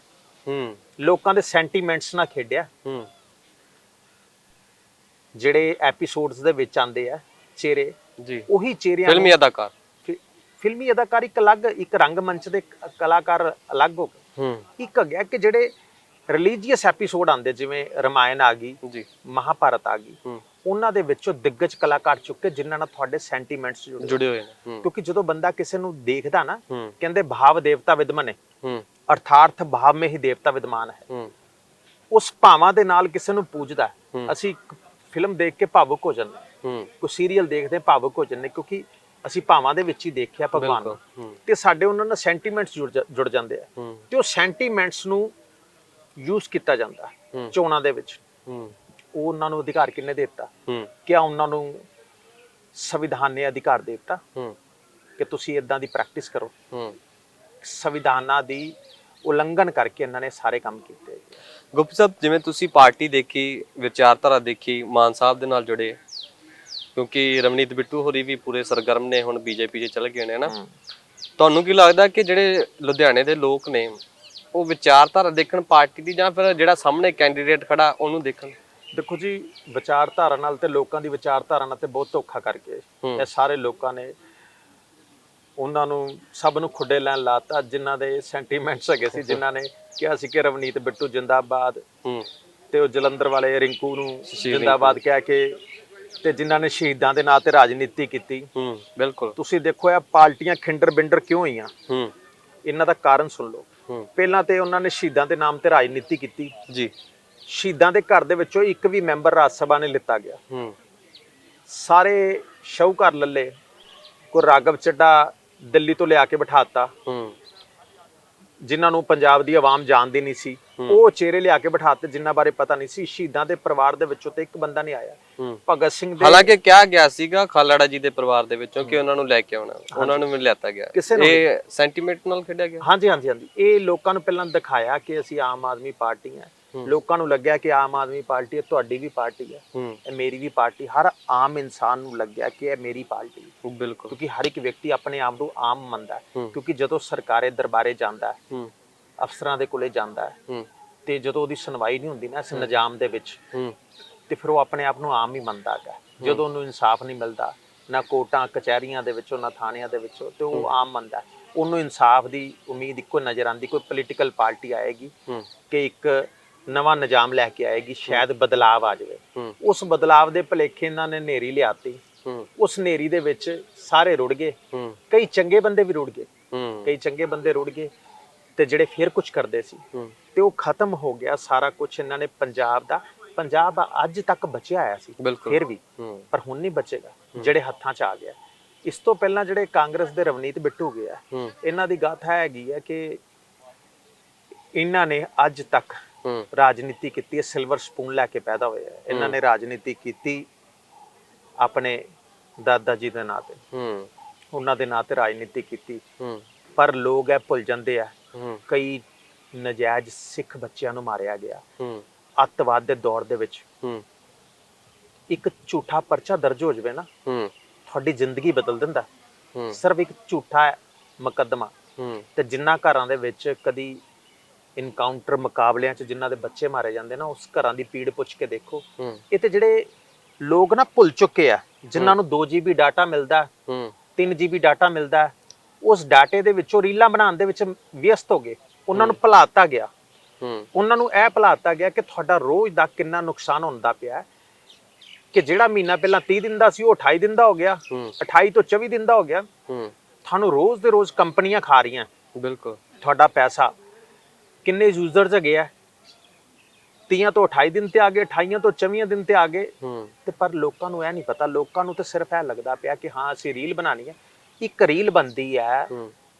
ਹੂੰ। ਲੋਕਾਂ ਦੇ ਸੈਂਟੀਮੈਂਟਸ ਨਾਲ ਖੇਡਿਆ। ਹੂੰ। ਜਿਹੜੇ ਐਪੀਸੋਡਸ ਦੇ ਵਿੱਚ ਆਉਂਦੇ ਆ ਚਿਹਰੇ ਜੀ। ਉਹੀ ਚਿਹਰਿਆਂ ਫਿਲਮੀ ਨੂੰ- ਅਦਾਕਾਰ। ਫਿਲਮੀ ਅਦਾਕਾਰੀ ਇੱਕ ਅਲੱਗ ਇੱਕ ਰੰਗਮੰਚ ਦੇ ਕ- ਕਲਾਕਾਰ ਅਲੱਗ ਹੋ ਗਏ। ਹੂੰ। ਇੱਕ ਹੈਗਾ ਕਿ ਜਿਹੜੇ ਰਿਲੀਜੀਅਸ ਐਪੀਸੋਡ ਆਉਂਦੇ ਜਿਵੇਂ ਰਮਾਇਣ ਆ ਗਈ ਜੀ। ਮਹਾਭਾਰਤ ਆ ਗਈ ਹੂੰ। ਉਹਨਾਂ ਦੇ ਵਿੱਚੋਂ ਦਿੱਗਜ ਕਲਾਕਾਰ ਚੁੱਕੇ ਜਿਨ੍ਹਾਂ ਨਾਲ ਤੁਹਾਡੇ ਸੈਂਟੀਮੈਂਟਸ ਜੁੜੇ ਹੋਏ ਨੇ। ਕਿਉਂਕਿ ਜਦੋਂ ਬੰਦਾ ਕਿਸੇ ਨੂੰ ਦੇਖਦਾ ਨਾ ਕਹਿੰਦੇ ਭਾਵ ਦੇਵਤਾ ਵਿਦਮਨ ਹੂੰ। ਅਰਥਾਰਥ ਭਾਵ ਮੇ ਹੀ ਦੇਵਤਾ ਵਿਦਮਾਨ ਹੈ। ਹੂੰ। ਉਸ ਭਾਵਾਂ ਦੇ ਨਾਲ ਕਿਸੇ ਨੂੰ ਪੂਜਦਾ। ਅਸੀਂ ਫਿਲਮ ਦੇਖ ਕੇ ਭਾਵੁਕ ਹੋ ਜਾਂਦੇ ਕੋਈ ਸੀਰੀਅਲ ਦੇਖਦੇ ਭਾਵੁਕ ਹੋ ਜਾਂਦੇ ਕਿਉਂਕਿ ਅਸੀਂ ਭਾਵਾਂ ਦੇ ਵਿੱਚ ਹੀ ਦੇਖਿਆ ਭਗਵਾਨ ਨੂੰ। ਤੇ ਸਾਡੇ ਉਹਨਾਂ ਨਾਲ ਸੈਂਟੀਮੈਂਟਸ ਜੁੜ ਜਾਂਦੇ ਆ। ਤੇ ਉਹ ਸੈਂਟੀਮੈਂਟਸ ਨੂੰ ਯੂਜ਼ ਕੀਤਾ ਜਾਂਦਾ। ਚੋਣਾਂ ਦੇ ਵਿੱਚ। ਉਹ ਉਹਨਾਂ ਨੂੰ ਅਧਿਕਾਰ ਕਿੰਨੇ ਦਿੱਤਾ? ਕਿਆ ਉਹਨਾਂ ਨੂੰ ਸੰਵਿਧਾਨ ਨੇ ਅਧਿਕਾਰ ਦੇ ਦਿੱਤਾ? ਕਿ ਤੁਸੀਂ ਇਦਾਂ ਦੀ ਪ੍ਰੈਕਟਿਸ ਕਰੋ। ਸੰਵਿਧਾਨਾਂ ਦੀ ਉਲੰਘਣ ਕਰਕੇ ਇਹਨਾਂ ਨੇ ਸਾਰੇ ਕੰਮ ਕੀਤੇ। ਗੁਪਤ ਸਾਹਿਬ ਜਿਵੇਂ ਤੁਸੀਂ ਪਾਰਟੀ ਦੇਖੀ ਵਿਚਾਰਧਾਰਾ ਦੇਖੀ ਮਾਨ ਸਾਹਿਬ ਦੇ ਨਾਲ ਜੁੜੇ ਕਿਉਂਕਿ ਰਮਨੀਤ ਬਿੱਟੂ ਹੋਰੀ ਵੀ ਪੂਰੇ ਸਰਗਰਮ ਨੇ ਹੁਣ ਬੀਜੇਪੀ 'ਚ ਚਲੇ ਗਏ ਨੇ ਨਾ। ਤੁਹਾਨੂੰ ਕੀ ਲੱਗਦਾ ਕਿ ਜਿਹੜੇ ਲੁਧਿਆਣੇ ਦੇ ਲੋਕ ਨੇ ਉਹ ਵਿਚਾਰਧਾਰਾ ਦੇਖਣ ਪਾਰਟੀ ਦੀ ਜਾਂ ਫਿਰ ਜਿਹੜਾ ਸਾਹਮਣੇ ਕੈਂਡੀਡੇਟ ਖੜਾ ਉਹਨੂੰ ਦੇਖਣ? ਦੇਖੋ ਜੀ ਵਿਚਾਰਧਾਰਾ ਨਾਲ ਤੇ ਲੋਕਾਂ ਦੀ ਵਿਚਾਰਧਾਰਾ ਨਾਲ ਤੇ ਬਹੁਤ ਧੋਖਾ ਕਰਕੇ। ਇਹ ਸਾਰੇ ਲੋਕਾਂ ਨੇ ਉਹਨਾਂ ਨੂੰ ਸਭ ਨੂੰ ਖੁੱਡੇ ਲੈਣ ਲਾਤਾ ਜਿਨ੍ਹਾਂ ਦੇ ਸੈਂਟੀਮੈਂਟਸ ਹੈਗੇ ਸੀ ਜਿਨ੍ਹਾਂ ਨੇ ਕਿਹਾ ਸੀ ਕਿ ਰਵਨੀਤ ਬਿੱਟੂ ਜਿੰਦਾਬਾਦ ਤੇ ਉਹ ਜਲੰਧਰ ਵਾਲੇ ਰਿੰਕੂ ਨੂੰ ਜਿੰਦਾਬਾਦ ਕਹਿ ਕੇ ਤੇ ਜਿਨ੍ਹਾਂ ਨੇ ਸ਼ਹੀਦਾਂ ਦੇ ਨਾਂ ਤੇ ਰਾਜਨੀਤੀ ਕੀਤੀ। ਹੂੰ ਬਿਲਕੁਲ। ਤੁਸੀਂ ਦੇਖੋ ਇਹ ਪਾਰਟੀਆਂ ਖਿੰਡਰ ਬਿੰਡਰ ਕਿਉਂ ਹੋਈਆਂ? ਹੂੰ। ਇਹਨਾਂ ਦਾ ਕਾਰਨ ਸੁਣ ਲਓ। ਪਹਿਲਾਂ ਤੇ ਉਹਨਾਂ ਨੇ ਸ਼ਹੀਦਾਂ ਦੇ ਨਾਮ ਤੇ ਰਾਜਨੀਤੀ ਕੀਤੀ। ਜੀ। ਸ਼ਹੀਦਾਂ ਦੇ ਘਰ ਦੇ ਵਿੱਚੋਂ ਇੱਕ ਵੀ ਮੈਂਬਰ ਰਾਜ ਸਭਾ ਨੇ ਲਿੱਤਾ ਗਿਆ। ਹੂੰ। ਸਾਰੇ ਸ਼ੌਹਕਾਰ ਲੱਲੇ ਕੋ ਰਾਗਵ ਚੱਡਾ ਦਿੱਲੀ ਤੋਂ ਲਿਆ ਕੇ ਬਿਠਾਤਾ ਹੂੰ। ਜਿਨ੍ਹਾਂ ਨੂੰ ਪੰਜਾਬ ਦੀ ਆਵਾਮ ਜਾਣਦੀ ਨਹੀਂ ਸੀ ਉਹ ਚਿਹਰੇ ਲਿਆ ਕੇ ਬਿਠਾਤੇ ਜਿਨ੍ਹਾਂ ਬਾਰੇ ਪਤਾ ਨਹੀਂ ਸੀ। ਸ਼ਹੀਦਾਂ ਦੇ ਪਰਿਵਾਰ ਦੇ ਵਿੱਚੋਂ ਤੇ ਇੱਕ ਬੰਦਾ ਨਹੀਂ ਆਇਆ। ਭਗਤ ਸਿੰਘ ਦੇ ਹਾਲਾਂਕਿ ਕਿਹਾ ਗਿਆ ਸੀਗਾ ਖਾਲੜਾ ਜੀ ਦੇ ਪਰਿਵਾਰ ਦੇ ਵਿੱਚੋਂ ਕਿ ਉਹਨਾਂ ਨੂੰ ਲੈ ਕੇ ਆਉਣਾ। ਉਹਨਾਂ ਨੂੰ ਵੀ ਲਿਆਤਾ ਗਿਆ। ਇਹ ਸੈਂਟੀਮੈਂਟ ਨਾਲ ਖੇਡਿਆ ਗਿਆ? ਹਾਂਜੀ ਹਾਂਜੀ ਹਾਂਜੀ। ਇਹ ਲੋਕਾਂ ਨੂੰ ਪਹਿਲਾਂ ਦਿਖਾਇਆ ਕਿ ਅਸੀਂ ਆਮ ਆਦਮੀ ਪਾਰਟੀ ਹੈ। ਲੋਕਾਂ ਨੂੰ ਲੱਗਿਆ ਕਿ ਆਮ ਆਦਮੀ ਪਾਰਟੀ ਹੈ ਤੁਹਾਡੀ ਵੀ ਪਾਰਟੀ ਹੈ। ਹੂੰ। ਇਹ ਮੇਰੀ ਵੀ ਪਾਰਟੀ ਹਰ ਆਮ ਇਨਸਾਨ ਨੂੰ ਲੱਗਿਆ ਕਿ ਇਹ ਮੇਰੀ ਪਾਰਟੀ ਹੈ। ਬਿਲਕੁਲ। ਕਿਉਂਕਿ ਹਰ ਇੱਕ ਵਿਅਕਤੀ ਆਪਣੇ ਆਪ ਨੂੰ ਆਮ ਮੰਨਦਾ ਹੈ। ਹੂੰ। ਕਿਉਂਕਿ ਜਦੋਂ ਸਰਕਾਰੇ ਦਰਬਾਰੇ ਜਾਂਦਾ ਹੈ ਹੂੰ। ਅਫਸਰਾਂ ਦੇ ਕੋਲੇ ਜਾਂਦਾ ਹੈ ਹੂੰ। ਤੇ ਜਦੋਂ ਉਹਦੀ ਸੁਣਵਾਈ ਨਹੀਂ ਹੁੰਦੀ ਨਾ ਇਸ ਨਿਜ਼ਾਮ ਦੇ ਵਿੱਚ ਹੂੰ। ਤੇ ਫਿਰ ਉਹ ਆਪਣੇ ਆਪ ਨੂੰ ਆਮ ਹੀ ਮੰਨਦਾ ਹੈਗਾ ਜਦੋਂ ਉਹਨੂੰ ਇਨਸਾਫ ਨਹੀਂ ਮਿਲਦਾ ਨਾ ਕੋਰਟਾਂ ਕਚਹਿਰੀਆਂ ਦੇ ਵਿੱਚੋਂ ਨਾ ਥਾਣਿਆਂ ਦੇ ਵਿੱਚੋਂ ਤੇ ਉਹ ਆਮ ਮੰਨਦਾ ਹੈ। ਉਹਨੂੰ ਇਨਸਾਫ ਦੀ ਉਮੀਦ ਇੱਕੋ ਨਜ਼ਰ ਆਂਦੀ ਕੋਈ ਪੋਲੀਟੀਕਲ ਪਾਰਟੀ ਆਏਗੀ ਹੂੰ। ਕਿ ਇੱਕ ਨਵਾਂ ਨਿਜ਼ਾਮ ਲੈ ਕੇ ਆਏਗੀ ਸ਼ਾਇਦ ਬਦਲਾਵ ਆ ਜਾਵੇ। ਉਸ ਬਦਲਾਵ ਦੇ ਭਲੇਖੇ ਇਹਨਾਂ ਨੇ ਨੇਰੀ ਲਿਆਤੀ। ਉਸ ਨੇਰੀ ਦੇ ਵਿੱਚ ਸਾਰੇ ਰੁੜ ਗਏ। ਕਈ ਚੰਗੇ ਬੰਦੇ ਵੀ ਰੁੜ ਗਏ। ਕਈ ਚੰਗੇ ਬੰਦੇ ਰੁੜ ਗਏ ਤੇ ਜਿਹੜੇ ਫਿਰ ਕੁਝ ਕਰਦੇ ਸੀ। ਤੇ ਉਹ ਖਤਮ ਹੋ ਗਿਆ ਸਾਰਾ ਕੁਝ ਇਹਨਾਂ ਨੇ ਪੰਜਾਬ ਦਾ। ਪੰਜਾਬ ਅੱਜ ਤੱਕ ਬਚਿਆ ਆਇਆ ਸੀ। ਫਿਰ ਵੀ। ਪਰ ਹੁਣ ਨਹੀਂ ਬਚੇਗਾ। ਜਿਹੜੇ ਹੱਥਾਂ 'ਚ ਆ ਗਿਆ। ਇਸ ਤੋਂ ਪਹਿਲਾਂ ਜਿਹੜੇ ਕਾਂਗਰਸ ਦੇ ਰਵਨੀਤ ਬਿੱਟੂ ਗਏ ਆ ਹੂੰ। ਇਹਨਾਂ ਦੀ ਗਾਥਾ ਹੈਗੀ ਹੈ ਕਿ ਇਹਨਾਂ ਨੇ ਅੱਜ ਤੱਕ ਰਾਜਨੀਤੀ ਕੀਤੀ ਹੈ ਸਿਲਵਰ ਸਪੂਨ ਲੈ ਕੇ ਪੈਦਾ ਹੋਏ ਆ। ਇਹਨਾਂ ਨੇ ਰਾਜਨੀਤੀ ਕੀਤੀ ਆਪਣੇ ਦਾਦਾ ਜੀ ਦੇ ਨਾਂ ਤੇ। ਹੂੰ। ਉਹਨਾਂ ਦੇ ਨਾਂ ਤੇ ਰਾਜਨੀਤੀ ਕੀਤੀ। ਹੂੰ। ਪਰ ਲੋਕ ਇਹ ਭੁੱਲ ਜਾਂਦੇ ਆ। ਹੂੰ। ਕਈ ਨਜਾਇਜ਼ ਸਿੱਖ ਬੱਚਿਆਂ ਨੂੰ ਮਾਰਿਆ ਗਿਆ। ਹੂੰ। ਅੱਤਵਾਦ ਦੇ ਦੌਰ ਦੇ ਵਿੱਚ। ਹੂੰ। ਇੱਕ ਝੂਠਾ ਪਰਚਾ ਦਰਜ ਹੋ ਜਾਵੇ ਨਾ ਹੂੰ। ਤੁਹਾਡੀ ਜ਼ਿੰਦਗੀ ਬਦਲ ਦਿੰਦਾ। ਹੂੰ। ਸਿਰਫ ਇੱਕ ਝੂਠਾ ਮੁਕੱਦਮਾ। ਹੂੰ। ਤੇ ਜਿੰਨਾ ਘਰਾਂ ਦੇ ਵਿੱਚ ਕਦੀ ਇਨਕਾਊਂਟਰ ਮੁਕਾਬਲਿਆਂ 'ਚ ਜਿਨ੍ਹਾਂ ਦੇ ਬੱਚੇ ਮਾਰੇ ਜਾਂਦੇ ਨਾ ਉਸ ਘਰਾਂ ਦੀ ਪੀੜ ਪੁੱਛ ਕੇ ਦੇਖੋ। ਹੂੰ। ਇਹ ਤੇ ਜਿਹੜੇ ਲੋਕ ਨਾ ਭੁੱਲ ਚੁੱਕੇ ਆ ਜਿਨ੍ਹਾਂ ਨੂੰ 2 GB ਡਾਟਾ ਮਿਲਦਾ ਹੂੰ। 3 GB ਡਾਟਾ ਮਿਲਦਾ ਉਸ ਡਾਟੇ ਦੇ ਵਿੱਚੋਂ ਰੀਲਾਂ ਬਣਾਉਣ ਦੇ ਵਿੱਚ ਵਿਅਸਤ ਹੋ ਗਏ। ਉਹਨਾਂ ਨੂੰ ਭੁਲਾਤਾ ਗਿਆ। ਹੂੰ। ਉਹਨਾਂ ਨੂੰ ਇਹ ਭੁਲਾਤਾ ਗਿਆ ਕਿ ਤੁਹਾਡਾ ਰੋਜ਼ ਦਾ ਕਿੰਨਾ ਨੁਕਸਾਨ ਹੁੰਦਾ ਪਿਆ। ਹੈ ਕਿ ਜਿਹੜਾ ਮਹੀਨਾ ਪਹਿਲਾਂ 30 ਦਿਨ ਦਾ ਸੀ ਉਹ 28 ਦਿਨ ਦਾ ਹੋ ਗਿਆ। ਹੂੰ। 28 ਤੋਂ 24 ਦਿਨ ਦਾ ਹੋ ਗਿਆ। ਹੂੰ। ਤੁਹਾਨੂੰ ਰੋਜ਼ ਦੇ ਰੋਜ਼ ਕੰਪਨੀਆਂ ਖਾ ਰਹੀਆਂ। ਬਿਲਕੁਲ। ਤੁਹਾਡਾ ਪੈਸਾ ਕਿੰਨੇ ਯੂਜ਼ਰਸ ਹੈਗੇ ਆ 30 ਤੋਂ 28 ਦਿਨ ਤੇ ਆ ਗਏ 28 ਤੋਂ 24 ਦਿਨ ਤੇ ਆ ਗਏ। ਤੇ ਪਰ ਲੋਕਾਂ ਨੂੰ ਇਹ ਨਹੀਂ ਪਤਾ ਲੋਕਾਂ ਨੂੰ ਤਾਂ ਸਿਰਫ ਇਹ ਲੱਗਦਾ ਪਿਆ ਕਿ ਹਾਂ ਅਸੀਂ ਰੀਲ ਬਣਾਣੀ ਹੈ। ਇੱਕ ਰੀਲ ਬੰਦੀ ਹੈ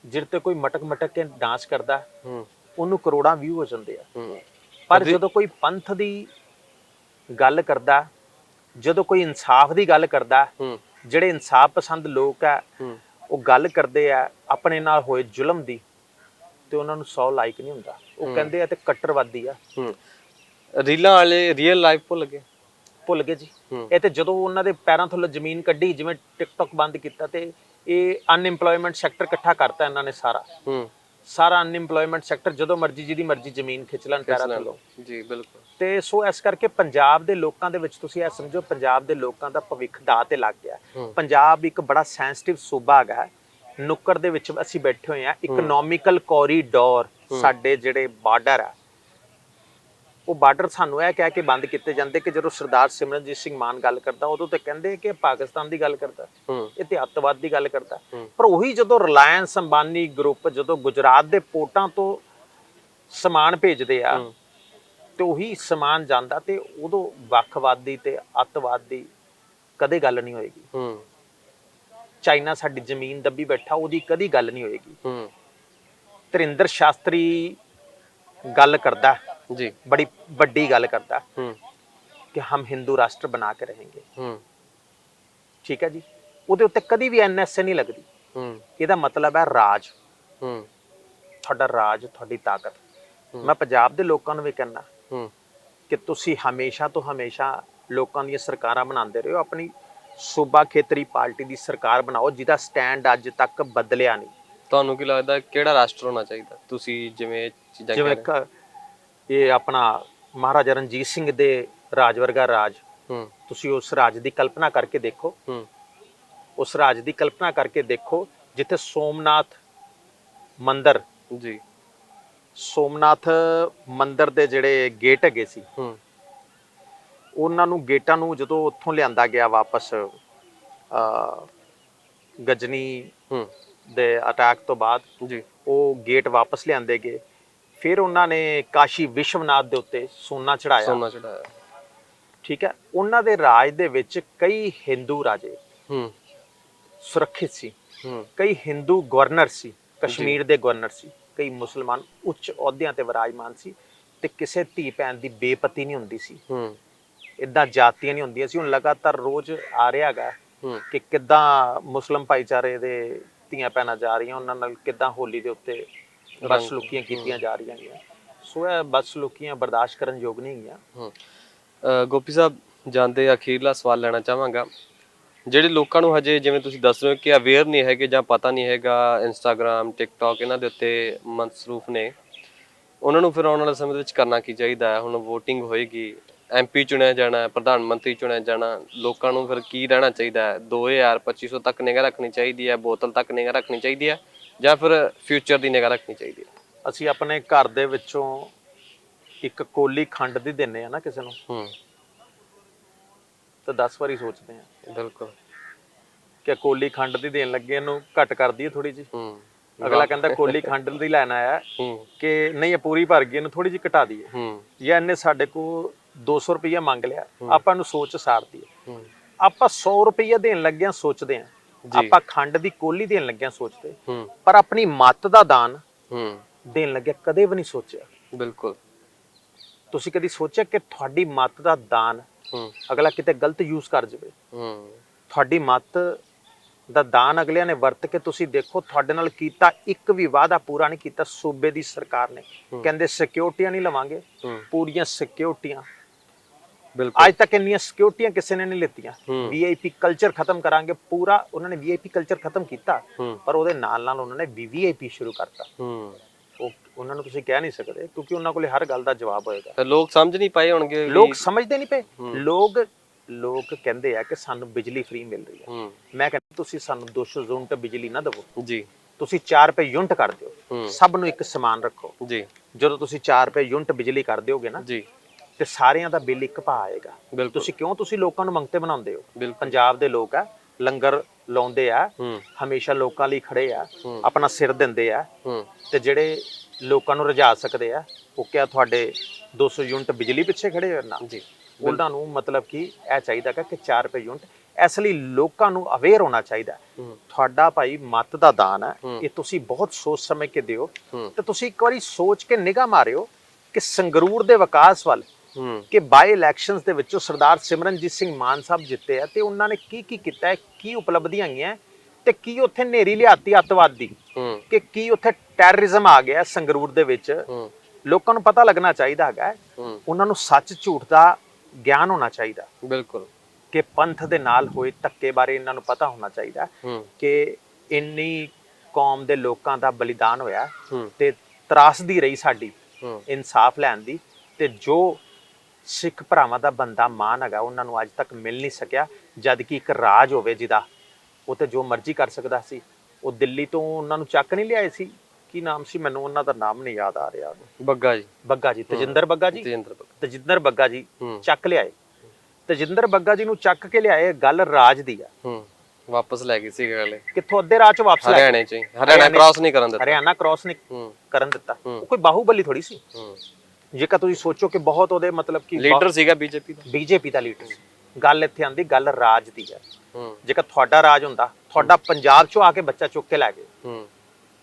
ਜਿਹਦੇ ਤੇ ਕੋਈ ਮਟਕ ਮਟਕ ਕੇ ਡਾਂਸ ਕਰਦਾ ਉਹਨੂੰ ਕਰੋੜਾਂ ਵਿਊ ਹੋ ਜਾਂਦੇ ਆ। ਪਰ ਜਦੋਂ ਕੋਈ ਪੰਥ ਦੀ ਗੱਲ ਕਰਦਾ ਜਦੋਂ ਕੋਈ ਇਨਸਾਫ ਦੀ ਗੱਲ ਕਰਦਾ ਜਿਹੜੇ ਇਨਸਾਫ ਪਸੰਦ ਲੋਕ ਆ ਹੂੰ। ਉਹ ਗੱਲ ਕਰਦੇ ਆ ਆਪਣੇ ਨਾਲ ਹੋਏ ਜ਼ੁਲਮ ਦੀ ਤੇ ਉਹਨਾਂ ਨੂੰ 100 ਲਾਈਕ ਨਹੀਂ ਹੁੰਦਾ। ਉਹ ਕਹਿੰਦੇ ਆ ਤੇ ਕੱਟਰਵਾਦੀ ਆ। ਹੂੰ। ਰੀਲਾਂ ਵਾਲੇ ਰੀਅਲ ਲਾਈਫ ਭੁੱਲ ਗਏ? ਭੁੱਲ ਗਏ ਜੀ। ਇਹ ਤੇ ਜਦੋਂ ਉਹਨਾਂ ਦੇ ਪੈਰਾਂ ਥੱਲੇ ਜ਼ਮੀਨ ਕੱਢੀ ਜਿਵੇਂ ਟਿਕਟੌਕ ਬੰਦ ਕੀਤਾ ਤੇ ਇਹ ਅਨਇੰਪਲੋਇਮੈਂਟ ਸੈਕਟਰ ਇਕੱਠਾ ਕਰਤਾ ਇਹਨਾਂ ਨੇ ਸਾਰਾ। ਹੂੰ। ਸਾਰਾ ਅਨਇੰਪਲੋਇਮੈਂਟ ਸੈਕਟਰ ਜਦੋਂ ਮਰਜ਼ੀ ਜਿਹਦੀ ਮਰਜ਼ੀ ਜ਼ਮੀਨ ਖਿੱਚ ਲੈਣ ਪੈਰਾਂ ਥੱਲੋਂ। ਜੀ ਬਿਲਕੁਲ। ਤੇ ਸੋ ਇਸ ਕਰਕੇ ਪੰਜਾਬ ਦੇ ਲੋਕਾਂ ਦੇ ਵਿੱਚ ਤੁਸੀਂ ਇਹ ਸਮਝੋ ਪੰਜਾਬ ਦੇ ਲੋਕਾਂ ਦਾ ਭਵਿੱਖ ਦਾ ਤੇ ਲੱਗ ਗਿਆ। ਪੰਜਾਬ ਇੱਕ ਬੜਾ ਸੈਂਸਿਟਿਵ ਸੂਬਾ ਹੈਗਾ। ਨੁੱਕਰ ਦੇ ਵਿੱਚ ਅਸੀਂ ਬੈਠੇ ਹੋਏ ਆ ਇਕਨੋਮਿਕਲ ਕੋਰੀਡੋਰ ਸਾਡੇ ਜਿਹੜੇ ਬਾਰਡਰ ਆ ਉਹ ਬਾਰਡਰ ਸਾਨੂੰ ਇਹ ਕਹਿ ਕੇ ਬੰਦ ਕੀਤੇ ਜਾਂਦੇ ਕਿ ਜਦੋਂ ਸਰਦਾਰ ਸਿਮਰਨਜੀਤ ਸਿੰਘ ਮਾਨ ਗੱਲ ਕਰਦਾ ਉਦੋਂ ਤੇ ਕਹਿੰਦੇ ਕਿ ਪਾਕਿਸਤਾਨ ਦੀ ਗੱਲ ਕਰਦਾ ਇਹ ਤੇ ਅੱਤਵਾਦ ਦੀ ਗੱਲ ਕਰਦਾ। ਪਰ ਉਹੀ ਜਦੋਂ ਰਿਲਾਇੰਸ ਅੰਬਾਨੀ ਗਰੁੱਪ ਜਦੋਂ ਗੁਜਰਾਤ ਦੇ ਪੋਰਟਾਂ ਤੋਂ ਸਮਾਨ ਭੇਜਦੇ ਆ। ਤੇ ਉਹੀ ਸਮਾਨ ਜਾਂਦਾ ਤੇ ਉਦੋਂ ਵੱਖਵਾਦੀ ਤੇ ਅੱਤਵਾਦੀ ਕਦੇ ਗੱਲ ਨਹੀਂ ਹੋਏਗੀ। ਚਾਈਨਾ ਸਾਡੀ ਜ਼ਮੀਨ ਦੱਬੀ ਬੈਠਾ ਉਹਦੀ ਕਦੀ ਗੱਲ ਨਹੀਂ ਹੋਏਗੀ। ਹੂੰ ਤਰਿੰਦਰ ਸ਼ਾਸਤਰੀ ਗੱਲ ਕਰਦਾ ਜੀ। ਬੜੀ ਵੱਡੀ ਗੱਲ ਕਰਦਾ ਹੂੰ ਕਿ ਹਮ ਹਿੰਦੂ ਰਾਸ਼ਟਰ ਬਣਾ ਕੇ ਰਹੇਂਗੇ। ਹੂੰ। ਠੀਕ ਹੈ ਜੀ। ਉਹਦੇ ਉੱਤੇ ਕਦੀ ਵੀ ਐਨਐਸਏ ਨਹੀਂ ਲੱਗਦੀ। ਹੂੰ। ਇਹਦਾ ਮਤਲਬ ਹੈ ਰਾਜ। ਹੂੰ। ਤੁਹਾਡਾ ਰਾਜ ਤੁਹਾਡੀ ਤਾਕਤ। ਮੈਂ ਪੰਜਾਬ ਦੇ ਲੋਕਾਂ ਨੂੰ ਵੀ ਕਹਿੰਦਾ ਹੂੰ ਕਿ ਤੁਸੀਂ ਹਮੇਸ਼ਾ ਤੋਂ ਹਮੇਸ਼ਾ ਲੋਕਾਂ ਦੀਆਂ ਸਰਕਾਰਾਂ ਬਣਾਉਂਦੇ ਰਹੋ। ਆਪਣੀ ਸੂਬਾ ਖੇਤਰੀ ਪਾਰਟੀ ਦੀ ਸਰਕਾਰ ਬਣਾਓ ਜਿਹਦਾ ਸਟੈਂਡ ਅੱਜ ਤੱਕ ਬਦਲਿਆ ਨਹੀਂ। ਤੁਹਾਨੂੰ ਕੀ ਲੱਗਦਾ ਕਿਹੜਾ ਰਾਸ਼ਟਰ ਹੋਣਾ ਚਾਹੀਦਾ? ਤੁਸੀਂ ਜਿਵੇਂ ਚੀਜ਼ਾਂ ਜਿਵੇਂ ਇੱਕ ਇਹ ਆਪਣਾ ਮਹਾਰਾਜਾ ਰਣਜੀਤ ਸਿੰਘ ਦੇ ਰਾਜ ਵਰਗਾ ਰਾਜ। ਹੂੰ। ਤੁਸੀਂ ਉਸ ਰਾਜ ਦੀ ਕਲਪਨਾ ਕਰਕੇ ਦੇਖੋ। ਹੂੰ। ਉਸ ਰਾਜ ਦੀ ਕਲਪਨਾ ਕਰਕੇ ਦੇਖੋ ਜਿੱਥੇ ਸੋਮਨਾਥ ਮੰਦਿਰ ਜੀ। ਸੋਮਨਾਥ ਮੰਦਿਰ ਦੇ ਜਿਹੜੇ ਗੇਟ ਹੈਗੇ ਸੀ। ਹੂੰ। ਉਹਨਾਂ ਨੂੰ ਗੇਟਾਂ ਨੂੰ ਜਦੋਂ ਉੱਥੋਂ ਲਿਆਂਦਾ ਗਿਆ ਵਾਪਸ ਅ ਗਜਨੀ ਹੂੰ। ਦੇ ਅਟੈਕ ਤੋਂ ਬਾਅਦ ਜੀ। ਉਹ ਗੇਟ ਵਾਪਸ ਲਿਆਂਦੇ ਗਏ। ਫਿਰ ਉਹਨਾਂ ਨੇ ਕਾਸ਼ੀ ਵਿਸ਼ਵਨਾਥ ਦੇ ਉੱਤੇ ਸੋਨਾ ਚੜਾਇਆ ਸੋਨਾ ਚੜਾਇਆ ਠੀਕ ਹੈ? ਉਹਨਾਂ ਦੇ ਰਾਜ ਦੇ ਵਿੱਚ ਕਈ ਹਿੰਦੂ ਰਾਜੇ ਹੂੰ। ਸੁਰੱਖਿਅਤ ਸੀ। ਹੂੰ। ਕਈ ਹਿੰਦੂ ਗਵਰਨਰ ਸੀ। ਕਸ਼ਮੀਰ ਦੇ ਗਵਰਨਰ ਸੀ। ਕਈ ਮੁਸਲਮਾਨ ਉੱਚ ਅਹੁਦਿਆਂ ਤੇ ਵਿਰਾਜਮਾਨ ਸੀ ਤੇ ਕਿਸੇ ਧੀ ਭੈਣ ਦੀ ਬੇਪਤੀ ਨਹੀਂ ਹੁੰਦੀ ਸੀ। ਹੂੰ। ਇਦਾਂ ਜਾਤੀਆਂ ਨਹੀਂ ਹੁੰਦੀਆਂ ਸੀ। ਹੁਣ ਲਗਾਤਾਰ ਰੋਜ਼ ਆ ਰਿਹਾ ਹੈਗਾ ਹੂੰ। ਕਿ ਕਿੱਦਾਂ ਮੁਸਲਮ ਭਾਈਚਾਰੇ ਦੇ ਧੀਆਂ ਭੈਣਾਂ ਜਾ ਰਹੀਆਂ ਉਹਨਾਂ ਨਾਲ ਕਿੱਦਾਂ ਹੋਲੀ ਦੇ ਉੱਤੇ ਬਦਸਲੂਕੀਆਂ ਕੀਤੀਆਂ ਜਾ ਰਹੀਆਂ ਨੇ ਸੋ ਇਹ ਬਦਸਲੂਕੀਆਂ ਬਰਦਾਸ਼ਤ ਕਰਨ ਯੋਗ ਨਹੀਂ ਹੈਗੀਆਂ ਗੋਪੀ ਸਾਹਿਬ ਜਾਂਦੇ ਅਖੀਰਲਾ ਸਵਾਲ ਲੈਣਾ ਚਾਹਾਂਗਾ। ਜਿਹੜੇ ਲੋਕਾਂ ਨੂੰ ਹਜੇ ਜਿਵੇਂ ਤੁਸੀਂ ਦੱਸ ਰਹੇ ਹੋ ਕਿ ਅਵੇਅਰ ਨਹੀਂ ਹੈਗੇ ਜਾਂ ਪਤਾ ਨਹੀਂ ਹੈਗਾ ਇੰਸਟਾਗ੍ਰam ਟਿਕਟੌਕ ਇਹਨਾਂ ਦੇ ਉੱਤੇ ਮਨਸਰੂਫ ਨੇ ਉਹਨਾਂ ਨੂੰ ਫਿਰ ਆਉਣ ਵਾਲੇ ਸਮੇਂ ਦੇ ਵਿੱਚ ਕਰਨਾ ਕੀ ਚਾਹੀਦਾ ਹੈ? ਹੁਣ VOTING ਹੋਏਗੀ ਐਮਪੀ ਚੁਣਿਆ ਜਾਣਾ ਹੈ ਪ੍ਰਧਾਨ ਮੰਤਰੀ ਚੁਣਿਆ ਜਾਣਾ ਲੋਕਾਂ ਨੂੰ ਫਿਰ ਕੀ ਰਹਿਣਾ ਚਾਹੀਦਾ ਹੈ? 2000 2500 ਤੱਕ ਨਿਗਾਹ ਰੱਖਣੀ ਚਾਹੀਦੀ ਹੈ ਬੋਤਲ ਤੱਕ ਨਿਗਾਹ ਰੱਖਣੀ ਚਾਹੀਦੀ ਹੈ ਜਾਂ ਫਿਰ ਫਿਊਚਰ ਦੀ ਨਿਗਾਹ ਰੱਖਣੀ ਚਾਹੀਦੀ ਹੈ? ਅਸੀਂ ਆਪਣੇ ਘਰ ਦੇ ਵਿੱਚੋਂ ਇੱਕ ਕੋਲੀ ਖੰਡ ਦੀ ਦਿੰਨੇ ਆ ਨਾ ਕਿਸੇ ਨੂੰ। ਹੂੰ। ਤਾਂ 10 ਵਾਰੀ ਸੋਚਦੇ ਆ ਬਿਲਕੁਲ। ਕਿ ਕੋਲੀ ਖੰਡ ਦੀ ਦੇਣ ਲੱਗੇ ਇਹਨੂੰ ਘੱਟ ਕਰ ਦਈਏ ਥੋੜੀ ਜੀ ਹੂੰ। ਅਗਲਾ ਕਹਿੰਦਾ ਕੋਲੀ ਖੰਡ ਦੀ ਲੈਣ ਆਇਆ ਹੂੰ। ਕਿ ਨਹੀਂ ਇਹ ਪੂਰੀ ਭਰ ਗਈ ਇਹਨੂੰ ਥੋੜੀ ਜਿਹੀ ਘਟਾ ਦਈਏ। ਹੂੰ। ਜਾਂ ਇਹਨੇ ਸਾਡੇ ਕੋਲ 200 ਰੁਪਈਆ ਮੰਗ ਲਿਆ। ਆਪਾਂ ਨੂੰ ਸੋਚ ਸਾਰਦੀ ਹੈ। ਆਪਾਂ 100 ਰੁਪਈਆ ਦੇਣ ਲੱਗਿਆਂ ਸੋਚਦੇ ਆ। ਆਪਾਂ ਖੰਡ ਦੀ ਕੋਲੀ ਦੇਣ ਲੱਗਿਆਂ ਸੋਚਦੇ। ਪਰ ਆਪਣੀ ਮੱਤ ਦਾ ਦਾਨ ਦੇਣ ਲੱਗਿਆ ਕਦੇ ਵੀ ਨਹੀਂ ਸੋਚਿਆ। ਬਿਲਕੁਲ। ਤੁਸੀਂ ਕਦੀ ਸੋਚਿਆ ਕਿ ਤੁਹਾਡੀ ਮੱਤ ਦਾ ਦਾਨ ਅਗਲਾ ਕਿਤੇ ਗਲਤ ਯੂਜ਼ ਕਰ ਜਾਵੇ? ਤੁਹਾਡੀ ਮੱਤ ਦਾ ਦਾਨ ਅਗਲਿਆਂ ਨੇ ਵਰਤ ਕੇ ਤੁਸੀਂ ਦੇਖੋ ਤੁਹਾਡੇ ਨਾਲ ਕੀਤਾ ਇੱਕ ਵੀ ਵਾਅਦਾ ਪੂਰਾ ਨਹੀਂ ਕੀਤਾ ਸੂਬੇ ਦੀ ਸਰਕਾਰ ਨੇ। ਕਹਿੰਦੇ ਸਿਕਿਉਰਟੀਆਂ ਨਹੀਂ ਲਵਾਂਗੇ। ਪੂਰੀਆਂ ਸਿਕਿਉਰਟੀਆਂ ਅੱਜ ਤੱਕ ਇੰਨੀਆਂ ਸਿਕਿਉਰਟੀਆਂ ਕਿਸੇ ਨੇ ਨਹੀਂ ਲਿੱਤੀਆਂ। ਵੀਆਈਪੀ ਕਲਚਰ ਖਤਮ ਕਰਾਂਗੇ ਪੂਰਾ ਉਹਨਾਂ ਨੇ ਵੀਆਈਪੀ ਕਲਚਰ ਖਤਮ ਕੀਤਾ ਪਰ ਉਹਦੇ ਨਾਲ ਨਾਲ ਉਹਨਾਂ ਨੇ ਵੀਵੀਆਈਪੀ ਸ਼ੁਰੂ ਕਰਤਾ। ਉਹ ਉਹਨਾਂ ਨੂੰ ਤੁਸੀਂ ਕਹਿ ਨਹੀਂ ਸਕਦੇ ਕਿਉਂਕਿ ਉਹਨਾਂ ਕੋਲੇ ਹਰ ਗੱਲ ਦਾ ਜਵਾਬ ਹੋਏਗਾ। ਫਿਰ ਲੋਕ ਸਮਝ ਨਹੀਂ ਪਾਏ ਹੋਣਗੇ ਲੋਕ ਸਮਝਦੇ ਨਹੀਂ ਪਏ। ਲੋਕ ਲੋਕ ਕਹਿੰਦੇ ਆ ਕਿ ਸਾਨੂੰ ਬਿਜਲੀ ਫ੍ਰੀ ਮਿਲ ਰਹੀ ਹੈ। ਮੈਂ ਕਹਿੰਦਾ ਤੁਸੀਂ ਸਾਨੂੰ 200 ਯੂਨਿਟ ਬਿਜਲੀ ਨਾ ਦਿਵੋ। ਜੀ। ਤੁਸੀਂ 4 ਰੁਪਏ ਯੂਨਿਟ ਕਰ ਦਿਓ। ਸਭ ਨੂੰ ਇੱਕ ਸਮਾਨ ਰੱਖੋ। ਜੀ। ਜਦੋਂ ਤੁਸੀਂ 4 ਰੁਪਏ ਯੂਨਿਟ ਬਿਜਲੀ ਕਰ ਦਿਓਗੇ ਨਾ ਜੀ। ਤੇ ਸਾਰਿਆਂ ਦਾ ਬਿੱਲ ਇੱਕ ਭਾ ਆਏਗਾ। ਤੁਸੀਂ ਕਿਉਂ ਤੁਸੀਂ ਲੋਕਾਂ ਨੂੰ ਮੰਗਤੇ ਬਣਾਉਂਦੇ ਹੋ? ਪੰਜਾਬ ਦੇ ਲੋਕ ਆ ਲੰਗਰ ਲਾਉਂਦੇ ਆ ਹਮੇਸ਼ਾ ਲੋਕਾਂ ਲਈ ਖੜੇ ਆ। ਆਪਣਾ ਸਿਰ ਦਿੰਦੇ ਆ। ਤੇ ਜਿਹੜੇ ਲੋਕਾਂ ਨੂੰ ਰਜਾ ਸਕਦੇ ਆ ਉਹ ਕਿਆ ਤੁਹਾਡੇ 200 ਯੂਨਿਟ ਬਿਜਲੀ ਪਿੱਛੇ ਖੜੇ ਹੋ ਨਾ? ਜੀ ਉਹਨਾਂ ਨੂੰ ਮਤਲਬ ਕਿ ਇਹ ਚਾਹੀਦਾ ਕਿ 4 ਰੁਪਏ ਯੂਨਿਟ। ਇਸ ਲਈ ਲੋਕਾਂ ਨੂੰ ਅਵੇਅਰ ਹੋਣਾ ਚਾਹੀਦਾ। ਤੁਹਾਡਾ ਭਾਈ ਮਤ ਦਾ ਦਾਨ ਹੈ। ਇਹ ਤੁਸੀਂ ਬਹੁਤ ਸੋਚ ਸਮਝ ਕੇ ਦਿਓ। ਤੇ ਤੁਸੀਂ ਇੱਕ ਵਾਰੀ ਸੋਚ ਕੇ ਨਿਗਾਹ ਮਾਰਿਓ ਕਿ ਸੰਗਰੂਰ ਦੇ ਵਿਕਾਸ ਵੱਲ ਕਿ ਬਾਈ ਇਲੈਕਸ਼ਨਸ ਦੇ ਵਿੱਚੋਂ ਸਰਦਾਰ ਸਿਮਰਨਜੀਤ ਸਿੰਘ ਮਾਨ ਸਾਹਿਬ ਜਿੱਤੇ ਆ ਤੇ ਉਹਨਾਂ ਨੇ ਕੀ ਕੀ ਕੀਤਾ ਹੈ ਕੀ ਉਪਲਬਧੀਆਂ ਆਈਆਂ ਤੇ ਕੀ ਉੱਥੇ ਨੇਰੀ ਲਿਆਤੀ ਅੱਤਵਾਦ ਦੀ? ਕਿ ਕੀ ਉੱਥੇ ਟੈਰਰਿਜ਼ਮ ਆ ਗਿਆ ਸੰਗਰੂਰ ਦੇ ਵਿੱਚ? ਲੋਕਾਂ ਨੂੰ ਪਤਾ ਲੱਗਣਾ ਚਾਹੀਦਾ ਹੈਗਾ ਉਹਨਾਂ ਨੂੰ ਸੱਚ ਝੂਠ ਦਾ ਗਿਆਨ ਹੋਣਾ ਚਾਹੀਦਾ। ਬਿਲਕੁਲ। ਕਿ ਪੰਥ ਦੇ ਨਾਲ ਹੋਏ ਧੱਕੇ ਬਾਰੇ ਇਹਨਾਂ ਨੂੰ ਪਤਾ ਹੋਣਾ ਚਾਹੀਦਾ ਕਿ ਇੰਨੀ ਕੌਮ ਦੇ ਲੋਕਾਂ ਦਾ ਬਲੀਦਾਨ ਹੋਇਆ ਤੇ ਤਰਾਸਦੀ ਰਹੀ ਸਾਡੀ ਇਨਸਾਫ ਲੈਣ ਦੀ ਤੇ ਜੋ ਸਿੱਖ ਭਰਾਵਾਂ ਦਾ ਬੰਦਾ ਮਾਨ ਹੈਗਾ ਉਹਨਾਂ ਨੂੰ ਅੱਜ ਤੱਕ ਮਿਲ ਨਹੀਂ ਸਕਿਆ ਜਦ ਕਿ ਇੱਕ ਰਾਜ ਹੋਵੇ ਜਿਹਦਾ ਉਹ ਤੇ ਜੋ ਮਰਜ਼ੀ ਕਰ ਸਕਦਾ ਸੀ। ਉਹ ਦਿੱਲੀ ਤੋਂ ਉਹਨਾਂ ਨੂੰ ਚੱਕ ਨਹੀਂ ਲਿਆਏ ਸੀ? ਕੀ ਨਾਮ ਸੀ ਮੈਨੂੰ? ਉਹਨਾਂ ਦਾ ਨਾਮ ਨਹੀਂ ਯਾਦ ਆ ਰਿਹਾ। ਬੱਗਾ ਜੀ। ਬੱਗਾ ਜੀ ਤਜਿੰਦਰ ਬੱਗਾ ਜੀ? ਤੇਜਿੰਦਰ ਬੱਗਾ। ਤਜਿੰਦਰ ਬੱਗਾ ਜੀ ਚੱਕ ਲਿਆਏ। ਤਜਿੰਦਰ ਬੱਗਾ ਜੀ ਨੂੰ ਚੱਕ ਕੇ ਲਿਆਏ ਗੱਲ ਰਾਜ ਦੀ ਆ। ਹੂੰ ਵਾਪਸ ਲੈ ਗਈ ਸੀ ਗਲੇ ਕਿੱਥੋਂ? ਅੱਧੇ ਰਾਹ ਚ ਵਾਪਸ ਲੈ। ਹਰਿਆਣੇ ਚ। ਹਰਿਆਣਾ ਕ੍ਰਾਸ ਨਹੀਂ ਕਰਨ ਦਿੱਤਾ। ਹਰਿਆਣਾ ਕ੍ਰਾਸ ਨਹੀਂ ਕਰਨ ਦਿੱਤਾ। ਉਹ ਕੋਈ ਬਾਹੂਬਲੀ ਥੋੜੀ ਸੀ? ਹੂੰ। ਜੇਕਰ ਤੁਸੀਂ ਸੋਚੋ ਕਿ ਬਹੁਤ ਉਹਦੇ ਮਤਲਬ ਕਿ ਲੀਡਰ ਸੀਗਾ ਬੀਜੇਪੀ ਦਾ। ਬੀਜੇਪੀ ਦਾ ਲੀਡਰ ਗੱਲ ਇੱਥੇ ਆਂਦੀ ਗੱਲ ਰਾਜ ਦੀ ਹੈ। ਹੂੰ। ਜੇਕਰ ਤੁਹਾਡਾ ਰਾਜ ਹੁੰਦਾ ਤੁਹਾਡਾ ਪੰਜਾਬ ਚੋਂ ਆ ਕੇ ਬੱਚਾ ਚੁੱਕ ਕੇ ਲੈ ਗਏ। ਹੂੰ।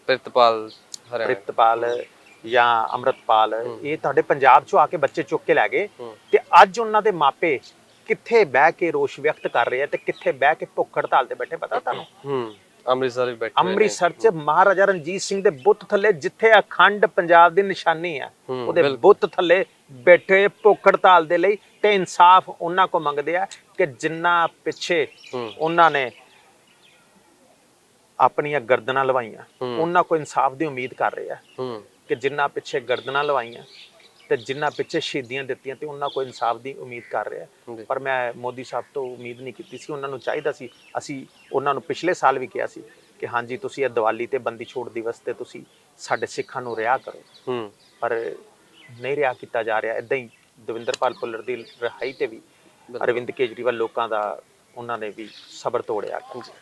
ਪ੍ਰਿਤਪਾਲ ਹਰਿਆਣਾ। ਪ੍ਰਿਤਪਾਲ ਜਾਂ ਅੰਮ੍ਰਿਤਪਾਲ ਇਹ ਤੁਹਾਡੇ ਪੰਜਾਬ ਚੋਂ ਆ ਕੇ ਬੱਚੇ ਚੁੱਕ ਕੇ ਲੈ ਗਏ। ਤੇ ਅੱਜ ਉਹਨਾਂ ਦੇ ਮਾਪੇ ਕਿੱਥੇ ਬਹਿ ਕੇ ਰੋਸ਼ ਵਿਅਕਤ ਕਰ ਰਹੇ ਆ ਤੇ ਕਿੱਥੇ ਬਹਿ ਕੇ ਭੁੱਖ ਹੜਤਾਲ ਤੇ ਬੈਠੇ ਪਤਾ ਤੁਹਾਨੂੰ? ਹੂੰ। ਅੰਮ੍ਰਿਤਸਰ ਵੀ ਬੈਠੇ। ਅੰਮ੍ਰਿਤਸਰ 'ਚ ਮਹਾਰਾਜਾ ਰਣਜੀਤ ਸਿੰਘ ਦੇ ਬੁੱਤ ਥੱਲੇ ਜਿੱਥੇ ਅਖੰਡ ਪੰਜਾਬ ਦੀ ਨਿਸ਼ਾਨੀ ਆ ਉਹਦੇ। ਬੁੱਤ ਥੱਲੇ ਬੈਠੇ ਭੁੱਖ ਹੜਤਾਲ ਦੇ ਲਈ ਤੇ ਇਨਸਾਫ ਉਹਨਾਂ ਕੋ ਮੰਗਦੇ ਆ ਕਿ ਜਿੰਨਾ ਪਿੱਛੇ ਉਹਨਾਂ ਨੇ ਆਪਣੀਆਂ ਗਰਦਨਾਂ ਲਵਾਈਆਂ। ਉਹਨਾਂ ਕੋ ਇਨਸਾਫ ਦੀ ਉਮੀਦ ਕਰ ਰਹੇ ਆ ਕਿ ਜਿੰਨਾ ਪਿੱਛੇ ਗਰਦਨਾਂ ਲਵਾਈਆਂ ਤੇ ਜਿੰਨਾ ਪਿੱਛੇ ਸ਼ਹੀਦੀਆਂ ਦਿੱਤੀਆਂ ਤੇ ਉਹਨਾਂ ਕੋ ਇਨਸਾਫ ਦੀ ਉਮੀਦ ਕਰ ਰਹੇ। ਪਰ ਮੈਂ ਮੋਦੀ ਸਾਹਿਬ ਤੋਂ ਉਮੀਦ ਨਹੀਂ ਕੀਤੀ ਸੀ। ਉਹਨਾਂ ਨੂੰ ਚਾਹੀਦਾ ਸੀ। ਅਸੀਂ ਉਹਨਾਂ ਨੂੰ ਪਿਛਲੇ ਸਾਲ ਵੀ ਕਿਹਾ ਸੀ ਕਿ ਹਾਂਜੀ ਤੁਸੀਂ ਇਹ ਦੀਵਾਲੀ ਤੇ ਬੰਦੀ ਛੋੜ ਦਿਵਸ ਤੇ ਤੁਸੀਂ ਸਾਡੇ ਸਿੱਖਾਂ ਨੂੰ ਰਿਹਾ ਕਰੋ। ਪਰ ਨਹੀਂ ਰਿਹਾ ਕੀਤਾ ਜਾ ਰਿਹਾ। ਇਦਾਂ ਹੀ ਦਵਿੰਦਰਪਾਲ ਭੁੱਲਰ ਦੀ ਰਿਹਾਈ ਤੇ ਵੀ ਅਰਵਿੰਦ ਕੇਜਰੀਵਾਲ ਲੋਕਾਂ ਦਾ ਉਹਨਾਂ ਨੇ ਵੀ ਸਬਰ ਤੋੜਿਆ।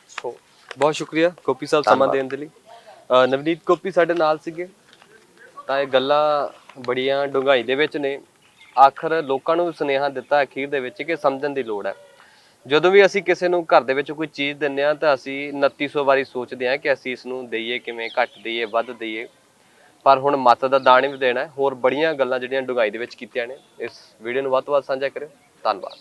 ਸੋ ਬਹੁਤ ਸ਼ੁਕਰੀਆ ਗੋਪੀ ਸਾਹਿਬ ਸਮਾਂ ਦੇਣ ਦੇ ਲਈ। ਨਵਨੀਤ ਗੋਪੀ ਸਾਡੇ ਨਾਲ ਸੀਗੇ। ਤਾਂ ਇਹ ਗੱਲਾਂ ਬੜੀਆਂ ਡੂੰਘਾਈ ਦੇ ਵਿੱਚ ਨੇ। ਆਖਰ ਲੋਕਾਂ ਨੂੰ ਸੁਨੇਹਾ ਦਿੱਤਾ ਅਖੀਰ ਦੇ ਵਿੱਚ ਕਿ ਸਮਝਣ ਦੀ ਲੋੜ ਹੈ। ਜਦੋਂ ਵੀ ਅਸੀਂ ਕਿਸੇ ਨੂੰ ਘਰ ਦੇ ਵਿੱਚ ਕੋਈ ਚੀਜ਼ ਦਿੰਨੇ ਆ ਤਾਂ ਅਸੀਂ 2900 ਵਾਰੀ ਸੋਚਦੇ ਆ ਕਿ ਅਸੀਂ ਇਸ ਨੂੰ ਦਈਏ ਕਿਵੇਂ, ਘੱਟ ਦਈਏ, ਵੱਧ ਦਈਏ। ਪਰ ਹੁਣ ਮਤ ਦਾ ਦਾਨ ਵੀ ਦੇਣਾ ਹੋਰ ਬੜੀਆਂ ਗੱਲਾਂ ਜਿਹੜੀਆਂ ਡੂੰਘਾਈ ਦੇ ਵਿੱਚ ਕੀਤੀਆਂ ਨੇ। ਇਸ ਵੀਡੀਓ ਨੂੰ ਵੱਧ ਤੋਂ ਵੱਧ ਸਾਂਝਾ ਕਰਿਓ। ਧੰਨਵਾਦ।